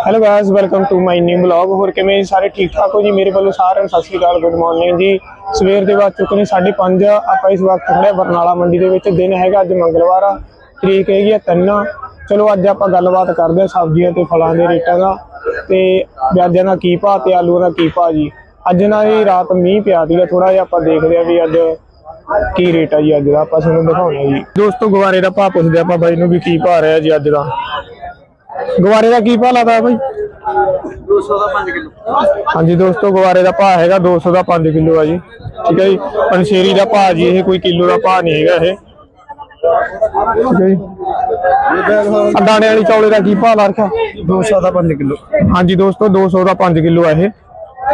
Hello guys welcome to my new blog ਹੋਰ ਕਿਵੇਂ ਸਾਰੇ? ਠੀਕ ਠਾਕ ਹੋ ਜੀ? ਮੇਰੇ ਵੱਲੋਂ ਸਾਰਿਆਂ ਨੂੰ ਸਤਿ ਸ਼੍ਰੀ ਅਕਾਲ ਗੁੱਡ ਮਾਰਨਿੰਗ ਜੀ। ਸਵੇਰ ਦੇ ਬਾਅਦ ਚੁੱਕੇ 5:30 ਆਪਾਂ ਇਸ ਵਕਤ ਖੜੇ ਬਰਨਾਲਾ ਮੰਡੀ ਦੇ ਵਿੱਚ। ਦਿਨ ਹੈਗਾ ਅੱਜ ਮੰਗਲਵਾਰ ਆ। ਤਰੀਕ ਹੈਗੀ ਆ ਤਿੰਨ ਚਲੋ ਅੱਜ ਆਪਾਂ ਗੱਲਬਾਤ ਕਰਦੇ ਹਾਂ ਸਬਜ਼ੀਆਂ ਤੇ ਫਲਾਂ ਦੇ ਰੇਟਾਂ ਦਾ। ਤੇ ਪਿਆਜ਼ਾਂ ਦਾ ਕੀ ਭਾਅ ਤੇ ਆਲੂਆਂ ਦਾ ਕੀ ਭਾਅ ਜੀ। ਅੱਜ ਨਾ ਇਹ ਰਾਤ ਮੀਂਹ ਪਿਆ ਸੀਗਾ ਥੋੜਾ ਜਿਹਾ ਆਪਾਂ ਦੇਖਦੇ ਆ ਵੀ ਅੱਜ ਕੀ ਰੇਟ ਆ ਜੀ ਅੱਜ ਦਾ। ਆਪਾਂ ਤੁਹਾਨੂੰ ਦਿਖਾਉਣਾ ਜੀ। ਦੋਸਤੋ ਗਵਾਰੇ ਦਾ ਭਾਅ ਪੁੱਛਦੇ ਆਪਾਂ ਬਾਈ ਨੂੰ ਵੀ ਕੀ ਭਾਅ ਰਿਹਾ ਜੀ ਅੱਜ ਦਾ। ਗਵਾਰੇ ਦਾ ਕੀ ਭਾਅ ਲਾਦਾ ਬਾਈ? 200 ਦਾ 5 ਕਿਲੋ। ਹਾਂਜੀ ਦੋਸਤੋ ਗਵਾਰੇ ਦਾ ਭਾਅ ਹੈਗਾ 200 ਦਾ 5 ਕਿਲੋ ਆ ਜੀ। ਠੀਕ ਹੈ ਜੀ? ਪੰਸ਼ੇਰੀ ਦਾ ਭਾਅ ਜੀ ਇਹ ਕੋਈ ਕਿਲੋ ਦਾ ਭਾਅ ਨਹੀਂ ਹੈਗਾ ਇਹ। ਠੀਕ ਹੈ ਜੀ? ਆਹ ਦਾਣੇ ਵਾਲੀ ਚੌਲੇ ਦਾ ਕੀ ਭਾਅ ਲਾ ਰੱਖਿਆ? 200 ਦਾ 5 ਕਿਲੋ। ਹਾਂਜੀ ਦੋਸਤੋ 200 ਦਾ 5 ਕਿਲੋ ਆ ਇਹ।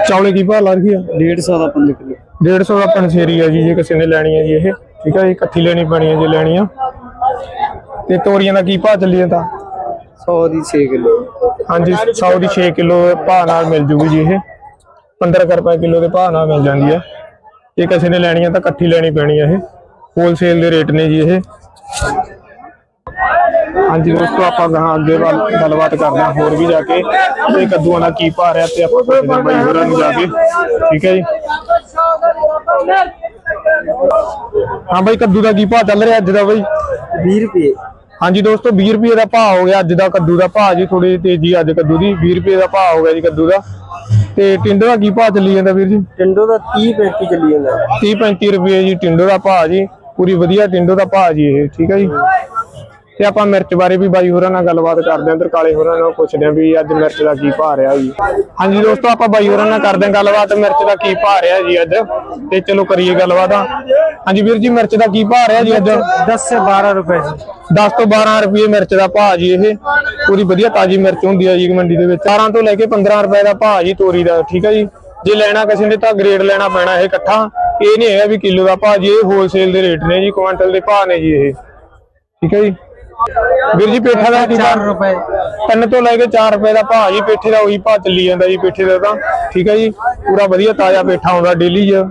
ਚੌਲੇ ਕੀ ਭਾਅ ਲਾ ਰੱਖੀ ਆ? 150 ਦਾ 5 ਕਿਲੋ। 150 ਦਾ ਪੰਸ਼ੇਰੀ ਆ ਜੀ ਜੇ ਕਿਸੇ ਨੇ ਲੈਣੀ ਹੈ ਜੀ ਇਹ। ਠੀਕ ਹੈ ਜੀ? ਇਕੱਠੀ ਲੈਣੀ ਪੈਣੀ ਹੈ ਜੇ ਲੈਣੀ ਆ। ਤੇ ਤੋਰੀਆਂ ਦਾ ਕੀ ਭਾਅ ਚੱਲੀ ਜਾਂਦਾ? 100 ਦੀ 6 ਕਿਲੋ। ਹਾਂਜੀ 100 ਦੀ 6 ਕਿਲੋ ਭਾਅ ਨਾਲ ਮਿਲ ਜੂਗੀ ਜੀ ਇਹ। 15 ਕੁ ਰੁਪਏ ਕਿਲੋ ਦੇ ਭਾਅ ਨਾਲ ਮਿਲ ਜਾਂਦੀ ਹੈ। ਜੇ ਕਿਸੇ ਨੇ ਲੈਣੀ ਹੈ ਤਾਂ ਇਕੱਠੀ ਲੈਣੀ ਪੈਣੀ ਹੈ ਇਹ। ਹੋਲਸੇਲ ਦੇ ਰੇਟ ਨੇ ਜੀ ਇਹ। ਹਾਂਜੀ ਦੋਸਤੋ ਆਪਾਂ ਗਾਹਾਂ ਅੱਗੇ ਵੱਲ ਗੱਲਬਾਤ ਕਰਦੇ ਹਾਂ ਹੋਰ ਵੀ ਜਾ ਕੇ। ਤੇ ਕੱਦੂਆਂ ਦਾ ਕੀ ਭਾਅ ਰਿਹਾ ਤੇ ਆਪਾਂ ਪੁੱਛਦੇ ਹਾਂ ਬਾਈ ਹੋਰਾਂ ਨੂੰ ਜਾ ਕੇ। ਠੀਕ ਹੈ ਜੀ? ਹਾਂ ਬਾਈ ਕੱਦੂ ਦਾ ਕੀ ਭਾਅ ਚੱਲ ਰਿਹਾ ਅੱਜ ਦਾ ਬਾਈ? 20 ਰੁਪਏ। ਹਾਂਜੀ ਦੋਸਤੋ 20 ਰੁਪਏ ਦਾ ਭਾਅ ਹੋ ਗਿਆ ਅੱਜ ਦਾ ਕੱਦੂ ਦਾ ਭਾਅ ਜੀ ਥੋੜੀ ਤੇਜ਼ੀ ਅੱਜ ਕੱਦੂ ਦੀ। 20 ਰੁਪਏ ਦਾ ਭਾਅ ਹੋ ਗਿਆ ਜੀ ਕੱਦੂ ਦਾ। ਤੇ ਟਿੰਡੋ ਦਾ ਕੀ ਭਾਅ ਚੱਲੀ ਜਾਂਦਾ ਵੀਰ ਜੀ? ਟਿੰਡੋ ਦਾ 30 35 ਚੱਲੀ ਜਾਂਦਾ। 30 35 ਰੁਪਏ ਜੀ ਟਿੰਡੋ ਦਾ ਭਾਅ ਜੀ। ਪੂਰੀ ਵਧੀਆ ਟਿੰਡੋ ਦਾ ਭਾਅ ਜੀ ਇਹ ਠੀਕ ਹੈ ਜੀ? ਤੇ ਆਪਾਂ ਮਿਰਚ ਬਾਰੇ ਵੀ ਬਾਈ ਹੋਰਾਂ ਨਾਲ ਗੱਲਬਾਤ ਕਰਦੇ ਆਂ ਤੇ ਕਾਲੇ ਹੋਰਾਂ ਨਾਲ ਪੁੱਛਦੇ ਆਂ ਵੀ ਅੱਜ ਮਿਰਚ ਦਾ ਕੀ ਭਾਅ ਰਿਹਾ ਜੀ। ਹਾਂਜੀ ਦੋਸਤੋ ਆਪਾਂ ਬਾਈ ਹੋਰਾਂ ਨਾਲ ਕਰਦੇ ਆਂ ਗੱਲਬਾਤ ਮਿਰਚ ਦਾ ਕੀ ਭਾਅ ਰਿਹਾ ਜੀ ਅੱਜ? ਤੇ ਚਲੋ ਕਰੀਏ ਗੱਲਬਾਤ। ਹਾਂਜੀ ਵੀਰ ਜੀ ਮਿਰਚ ਦਾ ਕੀ ਭਾਅ ਰਿਹਾ ਜੀ ਅੱਜ? 10 ਤੋਂ 12 ਰੁਪਏ। ਜੀ 10 ਤੋਂ 12 ਰੁਪਏ ਮਿਰਚ ਦਾ ਭਾਅ ਜੀ ਇਹ। ਪੂਰੀ ਵਧੀਆ ਤਾਜ਼ੀ ਮਿਰਚ ਹੁੰਦੀ ਆ ਜੀ ਮੰਡੀ ਦੇ ਵਿੱਚ। 12 ਤੋਂ ਲੈ ਕੇ 15 ਰੁਪਏ ਦਾ ਭਾਅ ਜੀ ਤੋਰੀ ਦਾ ਠੀਕ ਹੈ ਜੀ? ਜੇ ਲੈਣਾ ਕਿਸੇ ਨੇ ਤਾਂ ਗ੍ਰੇਡ ਲੈਣਾ ਪੈਣਾ ਇਹ ਇਕੱਠਾ। ਇਹ ਨਹੀਂ ਹੈਗਾ ਵੀ ਕਿਲੋ ਦਾ ਭਾਅ ਜੀ ਇਹ ਹੋਲਸੇਲ ਦੇ ਰੇਟ ਨੇ ਜੀ ਕੁਇੰਟਲ ਦੇ ਭਾਅ ਨੇ ਜੀ ਇਹ। ਠੀਕ ਹੈ ਜੀ? ਵੀਰ ਜੀ ਪੇਠਾ ਦਾ ਕੀ 4 ਰੁਪਏ। ਤਿੰਨ ਤੋਂ ਲੈ ਕੇ 4 ਰੁਪਏ ਦਾ ਭਾਅ ਜੀ ਪੇਠੇ ਦਾ ਉਹੀ ਭਾਅ ਚੱਲੀ ਜਾਂਦਾ ਜੀ ਪੇਠੇ ਦਾ ਤਾਂ। ਠੀਕ ਹੈ ਜੀ ਪੂਰਾ ਵਧੀਆ ਤਾਜ਼ਾ ਪੇਠਾ ਆਉਂਦਾ ਡੇਲੀ ਜੀ।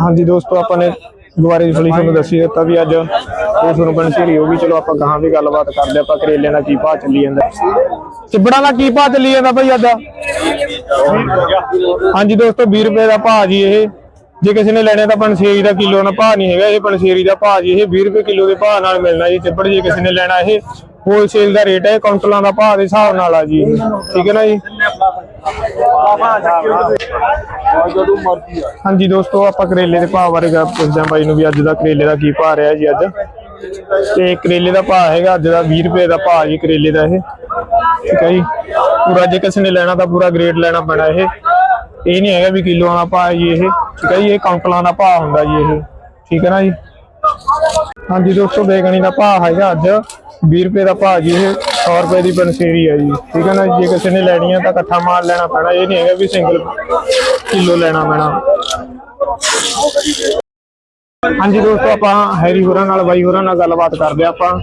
ਹਾਂਜੀ ਦੋਸਤੋ ਆਪਾਂ ਨੇ ਗੁਬਾਰੇ ਦੀ ਫਲੀ ਦੱਸੀ ਦਿੱਤਾ ਵੀ ਅੱਜ। ਉਹ ਤੁਹਾਨੂੰ ਬਣਸੇਰੀ ਹੋ ਗਈ ਚਲੋ ਆਪਾਂ ਗਾਹਾਂ ਵੀ ਗੱਲਬਾਤ ਕਰਦੇ ਆਪਾਂ ਕਰੇਲਿਆਂ ਦਾ ਕੀ ਭਾਅ ਚੱਲੀ ਜਾਂਦਾ। ਚਿਬੜਾਂ ਦਾ ਕੀ ਭਾਅ ਚੱਲੀ ਜਾਂਦਾ ਭਾਈ ਅੱਜ? ਹਾਂਜੀ ਦੋਸਤੋ 20 ਰੁਪਏ ਦਾ ਭਾਅ ਜੀ ਇਹ। ਜੇ ਕਿਸੇ ਨੇ ਲੈਣੇ ਤਾਂ ਪਨਸੇਰੀ ਦਾ ਕਿਲੋ ਨਾ ਭਾਅ ਨਹੀਂ ਹੈਗਾ ਇਹ ਪਨਸੇਰੀ ਦਾ ਭਾਅ ਜੀ ਇਹ 20 ਰੁਪਏ ਕਿਲੋ ਦੇ ਭਾਅ ਨਾਲ ਮਿਲਣਾ ਜੀ ਚਿਬੜ ਜੇ ਕਿਸੇ ਨੇ ਲੈਣਾ ਇਹ ਹੋਲਸੇਲ ਦਾ ਰੇਟ ਹੈ ਕਾਉਂਟਲਾਂ ਦਾ ਭਾਅ ਦੇ ਹਿਸਾਬ ਨਾਲ ਆ ਜੀ ਠੀਕ ਹੈ ਨਾ ਜੀ? ਹਾਂਜੀ ਦੋਸਤੋ ਆਪਾਂ ਕਰੇਲੇ ਦੇ ਭਾਅ ਬਾਰੇ ਗੱਲ ਪੁੱਛਦੇ ਹਾਂ ਬਾਈ ਨੂੰ ਵੀ ਅੱਜ ਦਾ ਕਰੇਲੇ ਦਾ ਕੀ ਭਾਅ ਰਿਹਾ ਜੀ ਅੱਜ। ਤੇ ਕਰੇਲੇ ਦਾ ਭਾਅ ਹੈਗਾ ਅੱਜ ਦਾ 20 ਰੁਪਏ ਦਾ ਭਾਅ ਜੀ ਕਰੇਲੇ ਦਾ ਇਹ। ਠੀਕ ਹੈ ਜੀ? ਪੂਰਾ ਜੇ ਕਿਸੇ ਨੇ ਲੈਣਾ ਤਾਂ ਪੂਰਾ ਗ੍ਰੇਡ ਲੈਣਾ ਪੈਣਾ ਇਹ। ਇਹ ਨਹੀਂ ਹੈਗਾ ਵੀ ਕਿਲੋਆਂ ਦਾ ਭਾਅ ਜੀ ਇਹ, ਠੀਕ ਹੈ ਜੀ, ਇਹ ਕੰਕਲਾਂ ਦਾ ਭਾਅ ਹੁੰਦਾ ਜੀ ਇਹ, ਠੀਕ ਹੈ ਨਾ ਜੀ? ਹਾਂਜੀ ਦੋਸਤੋ, ਬੇਗਣੀ ਦਾ ਭਾਅ ਹੈਗਾ ਅੱਜ 20 ਰੁਪਏ ਦਾ ਭਾਅ ਜੀ ਇਹ 100 ਰੁਪਏ ਦੀ ਬਨਸੇਰੀ ਹੈ ਜੀ, ਠੀਕ ਹੈ ਨਾ ਜੇ? ਕਿਸੇ ਨੇ ਲੈਣੀ ਆ ਤਾਂ ਇਕੱਠਾ ਮਾਲ ਲੈਣਾ ਪੈਣਾ, ਇਹ ਨਹੀਂ ਹੈਗਾ ਵੀ ਸਿੰਗਲ ਕਿਲੋ ਲੈਣਾ ਪੈਣਾ। ਹਾਂਜੀ ਦੋਸਤੋ, ਆਪਾਂ ਹੈਰੀ ਹੋਰਾਂ ਨਾਲ, ਬਾਈ ਹੋਰਾਂ ਨਾਲ ਗੱਲਬਾਤ ਕਰਦੇ ਆਪਾਂ,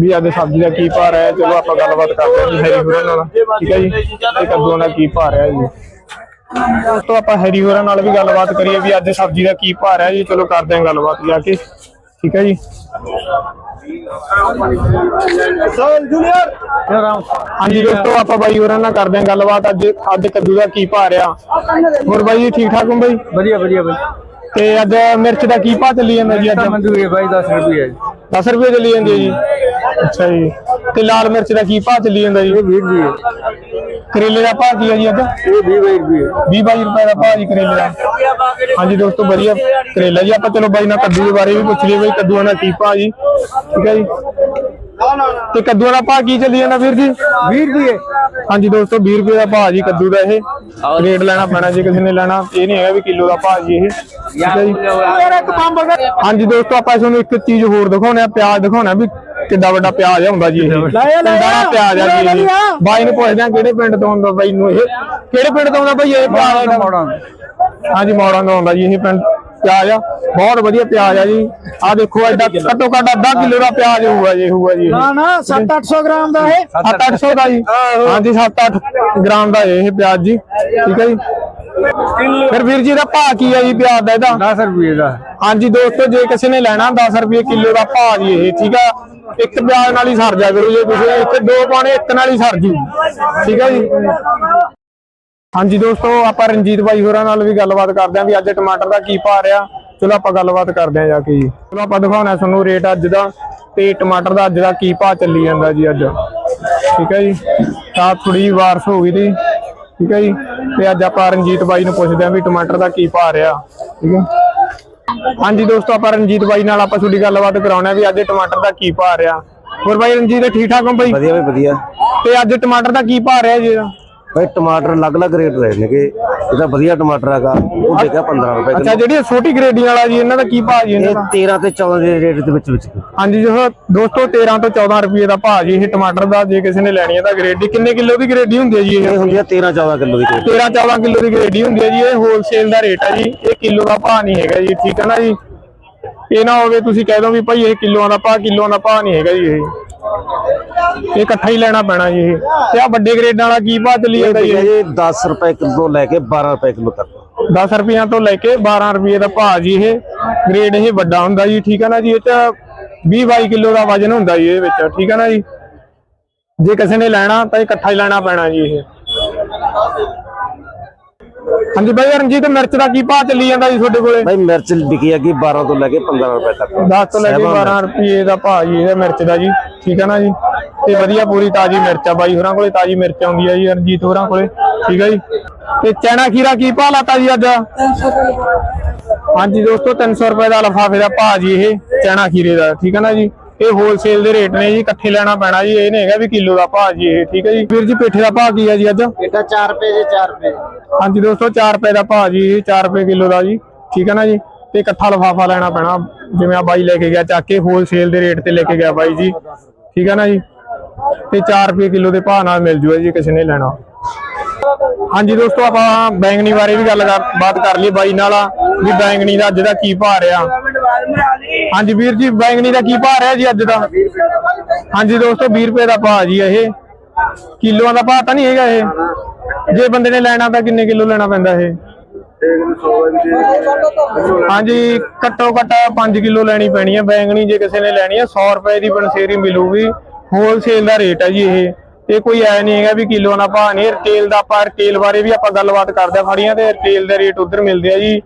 ਵੀ ਅੱਜ ਸਬਜ਼ੀ ਦਾ ਕੀ ਭਾਅ ਰਿਹਾ ਚਲੋ ਆਪਾਂ ਗੱਲਬਾਤ ਕਰਦੇ ਹਾਂ ਹੈਰੀ ਹੋਰਾਂ ਨਾਲ, ਠੀਕ ਹੈ ਜੀ? ਤੇ ਕੱਦੂਆਂ ਦਾ ਕੀ ਭਾਅ ਰਿਹਾ ਜੀ? ਤੋਂ ਆਪਾਂ ਹਰੀ ਹੋਰਾਂ ਨਾਲ ਵੀ ਗੱਲਬਾਤ ਕਰੀਏ ਵੀ ਅੱਜ ਸਬਜ਼ੀ ਦਾ ਕੀ ਭਾਅ ਹੈ ਜੀ। ਚਲੋ ਕਰਦੇ ਹਾਂ ਗੱਲਬਾਤ ਜਾ ਕੇ। ਠੀਕ ਹੈ ਜੀ? ਸੋਲ ਜੂਨੀਅਰ। ਹਾਂਜੀ ਦੋਸਤੋ ਆਪਾਂ ਬਾਈ ਹੋਰਾਂ ਨਾਲ ਕਰਦੇ ਹਾਂ ਗੱਲਬਾਤ। ਅੱਜ ਅੱਜ ਕੱਦੂ ਦਾ ਕੀ ਭਾਅ ਰਿਹਾ? ਹੋਰ ਬਾਈ ਜੀ ਠੀਕ ਠਾਕ ਹੋ ਬਾਈ? ਵਧੀਆ ਵਧੀਆ ਬਾਈ। ਤੇ ਅੱਜ ਮਿਰਚ ਦਾ ਕੀ ਭਾਅ ਚੱਲੀ ਜਾਂਦਾ ਜੀ ਅੱਜ? ਮੰਦੂਰੀ ਬਾਈ 10 ਰੁਪਏ 10 ਰੁਪਏ ਚੱਲੀ ਜਾਂਦੀ ਹੈ ਜੀ। ਅੱਛਾ ਜੀ। ਤੇ ਲਾਲ ਮਿਰਚ ਦਾ ਕੀ ਭਾਅ ਚੱਲੀ ਜਾਂਦਾ ਜੀ? ਇਹ 20 ਰੁਪਏ। ਕਰੇਲੇ ਦਾ ਭਾਅ ਕੀ ਹੈ ਜੀ ਅੱਜ ਇਹ 20 ਬਾਈ ਰੁਪਏ। 20 ਰੁਪਏ ਦਾ ਭਾਅ ਜੀ ਕਰੇਲੇ ਦਾ। ਹਾਂਜੀ ਦੋਸਤੋ ਵਧੀਆ ਕਰੇਲਾ ਜੀ। ਆਪਾਂ ਚਲੋ ਬਾਈ ਨਾਲ ਕੱਦੂ ਦੇ ਬਾਰੇ ਵੀ ਪੁੱਛ ਲਈਏ ਬਾਈ ਕੱਦੂਆਂ ਦਾ ਕੀ ਭਾਅ ਜੀ? ਠੀਕ ਹੈ ਜੀ? ਤੇ ਕੱਦੂ ਦਾ ਭਾਅ ਕੀ ਚੱਲੀ ਜਾਂਦਾ ਵੀਰ ਜੀ? 20 ਰੁਪਏ। ਹਾਂਜੀ ਦੋਸਤੋ 20 ਰੁਪਏ ਦਾ ਭਾਅ ਜੀ ਕੱਦੂ ਦਾ ਇਹ। ਰੇਟ ਲੈਣਾ ਪੈਣਾ ਜੇ ਕਿਸੇ ਨੇ ਲੈਣਾ। ਇਹ ਨਹੀਂ ਹੈਗਾ ਵੀ ਕਿਲੋ ਦਾ ਭਾਅ ਜੀ ਇਹ। ਹਾਂਜੀ ਦੋਸਤੋ ਆਪਾਂ ਤੁਹਾਨੂੰ ਇੱਕ ਚੀਜ਼ ਹੋਰ ਦਿਖਾਉਣਾ ਪਿਆਜ਼ ਦਿਖਾਉਣਾ ਵੀ ਕਿੱਡਾ ਵੱਡਾ ਪਿਆਜ਼ ਹੁੰਦਾ ਜੀ ਇਹ। ਪਿਆਜ਼ ਆ ਜੀ। ਇਹ ਬਾਈ ਨੂੰ ਪੁੱਛਦੇ ਆ ਕਿਹੜੇ ਪਿੰਡ ਤੋਂ ਆਉਂਦਾ ਬਾਈ ਨੂੰ ਇਹ? ਕਿਹੜੇ ਪਿੰਡ ਤੋਂ ਆਉਂਦਾ ਬਾਈ ਇਹ ਪਿਆਜ਼? ਹਾਂਜੀ ਮੌੜਾਂ ਤੋਂ ਆਉਂਦਾ ਜੀ ਇਹ ਪਿੰਡ। ਪਿਆਜ਼ ਆ। ਬਹੁਤ ਵਧੀਆ ਪਿਆਜ਼ ਆ ਜੀ। ਆ ਦੇਖੋ ਐਡਾ ਘੱਟੋ ਘੱਟ ਅੱਧਾ ਕਿਲੋ ਦਾ ਪਿਆਜ਼ ਹੋਊਗਾ ਜੀ ਹੋਊਗਾ ਜੀ ਨਾ ਨਾ 7-800 ਗ੍ਰਾਮ ਦਾ ਹੈ 7-800 ਦਾ ਜੀ। ਹਾਂਜੀ 7-8 ਗ੍ਰਾਮ ਦਾ ਇਹ ਪਿਆਜ਼ ਜੀ। ਠੀਕ ਹੈ ਜੀ। ਫਿਰ ਵੀਰ ਜੀ ਦਾ ਭਾਅ ਕੀ ਹੈ ਜੀ ਪਿਆਜ਼ ਦਾ ਇਹਦਾ? 10 ਰੁਪਏ ਦਾ। ਹਾਂਜੀ ਦੋਸਤੋ ਜੇ ਕਿਸੇ ਨੇ ਲੈਣਾ 10 ਰੁਪਏ ਕਿਲੋ ਦਾ ਭਾਅ ਜੀ ਇਹ। ਠੀਕ ਆ। ਇੱਕ ਪਿਆਜ਼ ਨਾਲ ਹੀ ਸਰ ਜਾ ਕਰੂ ਜੇ ਤੁਸੀਂ ਇੱਥੇ ਦੋ ਪਾਉਣੇ ਇੱਕ ਨਾਲ ਹੀ ਸਰ ਜੂ। ਠੀਕ ਹੈ ਜੀ? ਹਾਂਜੀ ਦੋਸਤੋ, ਆਪਾਂ ਰਣਜੀਤ ਬਾਈ ਹੋਰਾਂ ਨਾਲ ਵੀ ਗੱਲਬਾਤ ਕਰਦੇ ਆਂ ਵੀ ਅੱਜ ਟਮਾਟਰ ਦਾ ਕੀ ਭਾਅ ਰਿਹਾ। ਚਲੋ ਆਪਾਂ ਗੱਲਬਾਤ ਕਰਦੇ ਆਂ ਜਾ ਕੇ ਜੀ। ਚਲੋ ਆਪਾਂ ਦਿਖਾਉਣਾ ਤੁਹਾਨੂੰ ਰੇਟ ਅੱਜ ਦਾ ਤੇ ਟਮਾਟਰ ਦਾ ਅੱਜ ਦਾ ਕੀ ਭਾਅ ਚੱਲੀ ਜਾਂਦਾ ਜੀ ਅੱਜ। ਠੀਕ ਹੈ ਜੀ? ਤਾਂ ਥੋੜੀ ਵਾਰਸ ਹੋ ਗਈ ਤੀ ਠੀਕ ਹੈ ਜੀ? ਤੇ ਅੱਜ ਆਪਾਂ ਰਣਜੀਤ ਬਾਈ ਨੂੰ ਪੁੱਛਦੇ ਆਂ ਵੀ ਟਮਾਟਰ ਦਾ ਕੀ ਭਾਅ ਰਿਹਾ। ਠੀਕ ਹੈ ਹਾਂਜੀ ਦੋਸਤੋ ਆਪਾਂ ਰਣਜੀਤ ਬਾਈ ਨਾਲ ਆਪਾਂ ਤੁਹਾਡੀ ਗੱਲਬਾਤ ਕਰਾਉਣਾ ਵੀ ਅੱਜ ਟਮਾਟਰ ਦਾ ਕੀ ਭਾਅ ਰਿਹਾ। ਹੋਰ ਬਾਈ ਰਣਜੀਤ ਠੀਕ ਠਾਕ ਹੋ ਬਾਈ? ਵਧੀਆ ਵੀ ਵਧੀਆ। ਤੇ ਅੱਜ ਟਮਾਟਰ ਦਾ ਕੀ ਭਾਅ ਰਿਹਾ ਜੀ ਇਹਦਾ? ਭਾਈ ਟਮਾਟਰ ਅਲੱਗ-ਅਲੱਗ ਰੇਟ ਰਹੇ ਨੇਗੇ। ਇਹਦਾ ਵਧੀਆ ਟਮਾਟਰ ਹੈਗਾ। ਉਹ ਦੇਖਿਆ 15 ਰੁਪਏ ਅੱਛਾ ਜਿਹੜੀ ਇਹ ਛੋਟੀ ਗ੍ਰੇਡਿੰਗ ਵਾਲਾ ਜੀ ਇਹਨਾਂ ਦਾ ਕੀ ਭਾਅ ਜੀ ਇਹਨਾਂ ਇਹ ਦਾ 13 ਤੇ 14 ਦੇ ਰੇਟ ਦੇ ਵਿੱਚ ਵਿੱਚ ਹਾਂਜੀ ਜੋ ਦੋਸਤੋ 13 ਤੋਂ 14 ਰੁਪਏ ਦਾ ਭਾਅ ਜੀ ਇਹ ਟਮਾਟਰ ਦਾ ਜੇ ਕਿਸੇ ਨੇ ਲੈਣੀ ਹੈ ਤਾਂ ਗ੍ਰੇਡੀ ਕਿੰਨੇ ਕਿਲੋ ਦੀ ਗ੍ਰੇਡੀ ਹੁੰਦੀ ਹੈ ਜੀ ਇਹ? ਇਹ ਹੁੰਦੀ ਆ 13 14 ਕਿਲੋ ਦੀ ਰੇਟ 13 14 ਕਿਲੋ ਦੀ ਗ੍ਰੇਡੀ ਹੁੰਦੀ ਹੈ ਜੀ ਇਹ ਹੋਲਸੇਲ ਦਾ ਰੇਟ ਹੈ ਜੀ। ਇਹ ਕਿਲੋ ਦਾ ਭਾਅ ਨਹੀਂ ਹੈਗਾ ਜੀ ਠੀਕ ਹੈ ਨਾ ਜੀ? ਇਹ ਨਾ ਹੋਵੇ ਤੁਸੀਂ ਕਹਿ ਦੋ ਵੀ ਭਾਈ ਇਹ ਕਿਲੋਆਂ ਦਾ ਭਾਅ ਕਿਲੋਆਂ ਦਾ ਭਾਅ ਨਹੀਂ ਹੈਗਾ ਜੀ ਇਹ। ਇਹ ਇਕੱਠਾ ਹੀ ਲੈਣਾ ਪੈਣਾ ਜੀ ਇਹ। ਤੇ ਆ ਵੱਡੇ ਗ੍ਰੇਡਾਂ ਵਾਲਾ ਕੀ ਭਾਅ ਚੱਲੀ ਜਾਂਦਾ ਜੀ ਇਹ? ਜੀ 10 ਰੁਪਏ ਕਿਲੋ ਲੈ ਕੇ 12 ਰੁਪਏ ਕਿਲੋ ਤੱਕ। 10 ਰੁਪਈਆਂ ਤੋਂ ਲੈ ਕੇ 12 ਰੁਪਏ ਦਾ ਭਾਅ ਜੀ ਇਹ। ਗ੍ਰੇਡ ਇਹ ਵੱਡਾ ਹੁੰਦਾ ਜੀ ਠੀਕ ਹੈ ਨਾ ਜੀ? ਇਹ ਚ 20 22 ਕਿਲੋ ਦਾ ਵਜਨ ਹੁੰਦਾ ਜੀ ਇਹ ਵਿੱਚ ਠੀਕ ਹੈ ਨਾ ਜੀ? ਜੇ ਕਿਸੇ ਨੇ ਲੈਣਾ ਤਾਂ ਇਹ ਇਕੱਠਾ ਹੀ ਲੈਣਾ ਪੈਣਾ ਜੀ ਇਹ। ਹਾਂਜੀ ਬਾਈ ਰਣਜੀਤ ਮਿਰਚ ਦਾ ਕੀ ਭਾਅ ਚੱਲੀ ਜਾਂਦਾ ਜੀ ਤੁਹਾਡੇ ਕੋਲੇ? ਭਾਈ ਮਿਰਚ ਵਿਕੀ ਹੈਗੀ 12 ਤੋਂ ਲੈ ਕੇ 15 ਰੁਪਏ ਤੱਕ। 10 ਤੋਂ ਲੈ ਕੇ ਸਹਿਬਾਨ 12 ਰੁਪਏ ਦਾ ਭਾਅ ਜੀ ਇਹਦਾ ਮਿਰਚ ਦਾ ਜੀ ਠੀਕ ਹੈ ਨਾ ਜੀ? ਤੇ ਵਧੀਆ ਪੂਰੀ ਤਾਜ਼ੀ ਮਿਰਚ ਆ ਬਾਈ ਹੋਰਾਂ ਕੋਲੇ ਤਾਜ਼ੀ ਮਿਰਚ ਆਉਂਦੀ ਹੈ ਜੀ ਰਣਜੀਤ ਹੋਰਾਂ ਕੋਲੇ ਠੀਕ ਹੈ ਜੀ? ਤੇ ਚੈਨਾ ਖੀਰਾ ਕੀ ਭਾਅ ਲਾਤਾ ਜੀ ਅੱਜ? ਹਾਂਜੀ ਦੋਸਤੋ 300 ਰੁਪਏ ਦਾ ਲਫਾਫੇ ਦਾ ਭਾਅ ਜੀ ਇਹ ਚੈਨਾ ਖੀਰੇ ਦਾ ਠੀਕ ਹੈ ਨਾ ਜੀ? ਇਹ ਹੋਲਸੇਲ ਦੇ ਰੇਟ ਨੇ ਜੀ ਇਕੱਠੇ ਲੈਣਾ ਪੈਣਾ ਜੀ ਇਹ ਨਹੀਂ ਹੈਗਾ ਵੀ ਕਿਲੋ ਦਾ ਭਾਅ ਜੀ ਇਹ ਠੀਕ ਹੈ ਜੀ। ਵੀਰ ਜੀ ਪੇਠੇ ਦਾ ਭਾਅ ਕੀ ਹੈ ਜੀ ਅੱਜ? ਇਹਦਾ 4 ਰੁਪਏ ਦੇ 4 ਰੁਪਏ। ਹਾਂਜੀ ਦੋਸਤੋ 4 ਰੁਪਏ ਦਾ ਭਾਅ ਜੀ ਇਹ 4 ਰੁਪਏ ਕਿਲੋ ਦਾ ਜੀ ਠੀਕ ਹੈ ਨਾ ਜੀ। ਤੇ ਇਕੱਠਾ ਲਫਾਫਾ ਲੈਣਾ ਪੈਣਾ ਜਿਵੇਂ ਆ ਬਾਈ ਲੈ ਕੇ ਗਿਆ ਚੱਕ ਕੇ ਹੋਲਸੇਲ ਦੇ ਰੇਟ ਤੇ ਲੈ ਕੇ ਗਿਆ ਬਾਈ ਜੀ ਠੀਕ ਹੈ ਨਾ ਜੀ। ਤੇ 4 ਰੁਪਏ ਕਿਲੋ ਦੇ ਭਾਅ ਨਾਲ ਮਿਲ ਜੂਗਾ ਜੀ ਕਿਸੇ ਨੇ ਲੈਣਾ। ਹਾਂਜੀ ਦੋਸਤੋ ਆਪਾਂ ਬੈਂਗਣੀ ਬਾਰੇ ਵੀ ਗੱਲ ਕਰ ਬਾਤ ਕਰ ਲਈ ਬਾਈ ਨਾਲ ਵੀ ਬੈਂਗਣੀ ਦਾ ਅੱਜ ਦਾ ਕੀ ਭਾਅ ਰਿਹਾ। ਹਾਂਜੀ ਵੀਰ ਜੀ, ਬੈਂਗਣੀ ਦਾ ਕੀ ਭਾਅ ਰਿਹਾ ਜੀ ਅੱਜ ਦਾ? ਹਾਂਜੀ ਦੋਸਤੋ 20 ਰੁਪਏ ਦਾ ਭਾਅ ਜੀ ਇਹ। ਕਿਲੋਆਂ ਦਾ ਭਾਅ ਤਾਂ ਨਹੀਂ ਹੈਗਾ ਇਹ। ਜੇ ਬੰਦੇ ਨੇ ਲੈਣਾ ਤਾਂ ਕਿੰਨੇ ਕਿਲੋ ਲੈਣਾ ਪੈਂਦਾ ਇਹ? ਹਾਂਜੀ, ਘੱਟੋ ਘੱਟ 5 ਕਿਲੋ ਲੈਣੀ ਪੈਣੀ ਹੈ ਬੈਂਗਣੀ ਜੇ ਕਿਸੇ ਨੇ ਲੈਣੀ ਹੈ 100 ਰੁਪਏ ਦੀ ਬਨਸੇਰੀ ਮਿਲੂਗੀ। ਹੋਲਸੇਲ ਦਾ ਰੇਟ ਹੈ ਜੀ ਇਹ। ਇਹ ਕੋਈ ਐ ਨਹੀਂ ਹੈਗਾ ਵੀ ਕਿਲੋ ਦਾ ਭਾਅ ਨਹੀਂ। ਰਿਟੇਲ ਦਾ ਆਪਾਂ ਰਿਟੇਲ ਬਾਰੇ ਵੀ ਆਪਾਂ ਗੱਲਬਾਤ ਕਰਦੇ ਆ। ਫੜੀਆਂ ਤੇ ਰਿਟੇਲ ਦੇ ਰੇਟ ਉਧਰ ਮਿਲਦੇ ਆ ਜੀ।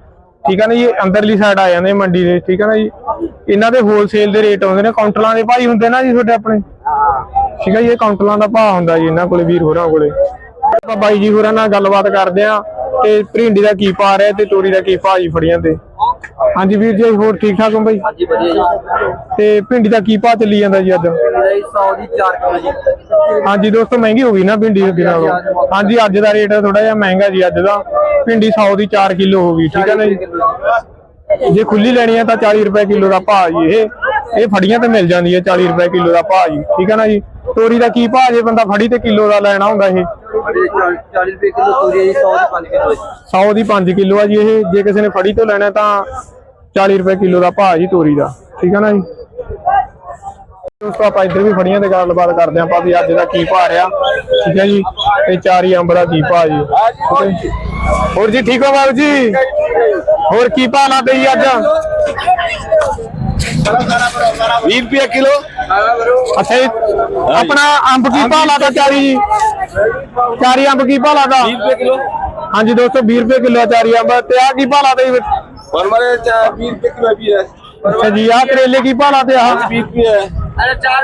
ਠੀਕ ਹੈ ਨਾ ਜੀ ਅੰਦਰਲੀ ਸਾਈਡ ਆ ਜਾਂਦੇ ਮੰਡੀ ਦੇ ਠੀਕ ਹੈ ਨਾ ਜੀ। ਇਹਨਾਂ ਦੇ ਹੋਲਸੇਲ ਦੇ ਰੇਟ ਆਉਂਦੇ ਨੇ ਕਾਊਂਟਰਾਂ ਦੇ ਭਾਈ ਹੁੰਦੇ ਨਾ ਜੀ ਤੁਹਾਡੇ ਆਪਣੇ? ਠੀਕ ਹੈ ਜੀ ਇਹ ਕਾਊਂਟਰਾਂ ਦਾ ਭਾਅ ਹੁੰਦਾ ਜੀ ਇਹਨਾਂ ਕੋਲੇ ਵੀਰ ਹੋਰਾਂ ਕੋਲੇ। ਆਪਾਂ ਬਾਈ ਜੀ ਹੋਰਾਂ ਨਾਲ ਗੱਲਬਾਤ ਕਰਦੇ ਆ ਤੇ ਭਿੰਡੀ ਦਾ ਕੀ ਭਾਅ ਰਿਹਾ ਤੇ ਤੋਰੀ ਦਾ ਕੀ ਭਾਅ ਜੀ ਫੜੀਆਂ ਤੇ। ਹਾਂਜੀ ਵੀਰ ਜੀ ਹੋਰ ਠੀਕ ਠਾਕ ਹੋ ਬਾਈ? ਹਾਂਜੀ ਵਧੀਆ ਜੀ। ਤੇ ਭਿੰਡੀ ਦਾ ਕੀ ਭਾਅ ਚੱਲੀ ਜਾਂਦਾ ਜੀ ਅੱਜ? ਮੇਰਾ ਜੀ 100 ਦੀ 4 ਕਿਲੋ ਜੀ। ਹਾਂਜੀ ਦੋਸਤੋ ਮਹਿੰਗੀ ਹੋ ਗਈ ਨਾ ਭਿੰਡੀ ਅੱਗੇ ਨਾਲੋਂ। ਹਾਂਜੀ ਅੱਜ ਦਾ ਰੇਟ ਥੋੜਾ ਜਿਹਾ ਮਹਿੰਗਾ ਜੀ ਅੱਜ ਦਾ। ਭਿੰਡੀ 100 ਦੀ 4 ਕਿਲੋ ਹੋ ਗਈ ਠੀਕ ਹੈ ਨਾ ਜੀ? ਜੇ ਖੁੱਲੀ ਲੈਣੀ ਹੈ ਤਾਂ 40 ਰੁਪਏ ਕਿਲੋ ਦਾ ਭਾਅ ਜੀ ਇਹ। ਇਹ ਫੜੀਆਂ ਤੇ ਮਿਲ ਜਾਂਦੀ ਹੈ 40 ਰੁਪਏ ਕਿਲੋ ਦਾ ਭਾਅ ਜੀ ਠੀਕ ਹੈ ਨਾ ਜੀ? ਤੋਰੀ ਦਾ ਕੀ ਭਾਅ ਜੇ ਬੰਦਾ ਫੜੀ ਤੇ ਕਿਲੋ ਦਾ ਲੈਣਾ ਹੁੰਦਾ ਇਹ? 40 ਰੁਪਏ ਕਿਲੋ ਤੋਰੀ ਹੈ ਜੀ 100 ਦੀ 5 ਕਿਲੋ ਜੀ। 100 ਦੀ 5 ਕਿਲੋ ਆ ਜੀ ਇਹ। ਜੇ ਕਿਸੇ ਨੇ ਫੜੀ ਤੋਂ ਲੈਣਾ ਤਾਂ 40 ਰੁਪਏ ਕਿਲੋ ਦਾ ਭਾਅ ਜੀ ਤੋਰੀ ਦਾ ਠੀਕ ਹੈ ਨਾ ਜੀ? ਦੋਸਤੋ ਆਪਾਂ ਇੱਧਰ ਵੀ ਫੜੀਆਂ ਤੇ ਗੱਲਬਾਤ ਕਰਦੇ ਆਪਾਂ ਵੀ ਅੱਜ ਦਾ ਕੀ ਭਾਅ ਰਿਹਾ ਠੀਕ ਹੈ ਜੀ? ਤੇ ਚਾਰੀ ਅੰਬ ਦਾ ਕੀ ਭਾਅ ਹੈ ਜੀ। ਹੋਰ ਜੀ ਠੀਕ ਹੋ ਬਾਬੂ ਜੀ? ਹੋਰ ਕੀ ਭਾਣਾ ਦਈ ਅੱਜ? 20 ਰੁਪਏ ਕਿਲੋ? ਅੱਛਾ ਜੀ ਆਪਣਾ ਅੰਬ ਕੀ ਭਾਲਾ ਦਾ ਚਾਰੀ ਚਾਰੀ ਅੰਬ ਕੀ ਭਾਲਾ ਦਾ 20 ਰੁਪਏ ਕਿਲੋ। ਹਾਂਜੀ ਦੋਸਤੋ 20 ਰੁਪਏ ਕਿਲੋ ਚਾਰੀ ਅੰਬ। ਤੇ ਆ ਕੀ ਭਾਲਾ ਦਾ ਜੀ ਪਰਮਰੇ 20 ਰੁਪਏ ਕਿਲੋ ਵੀ ਹੈ। ਅੱਛਾ ਜੀ ਆ ਕਰੇਲੇ ਕੀ ਭਾਲਾ ਤੇ ਆ? 20 ਰੁਪਏ ਹੈ।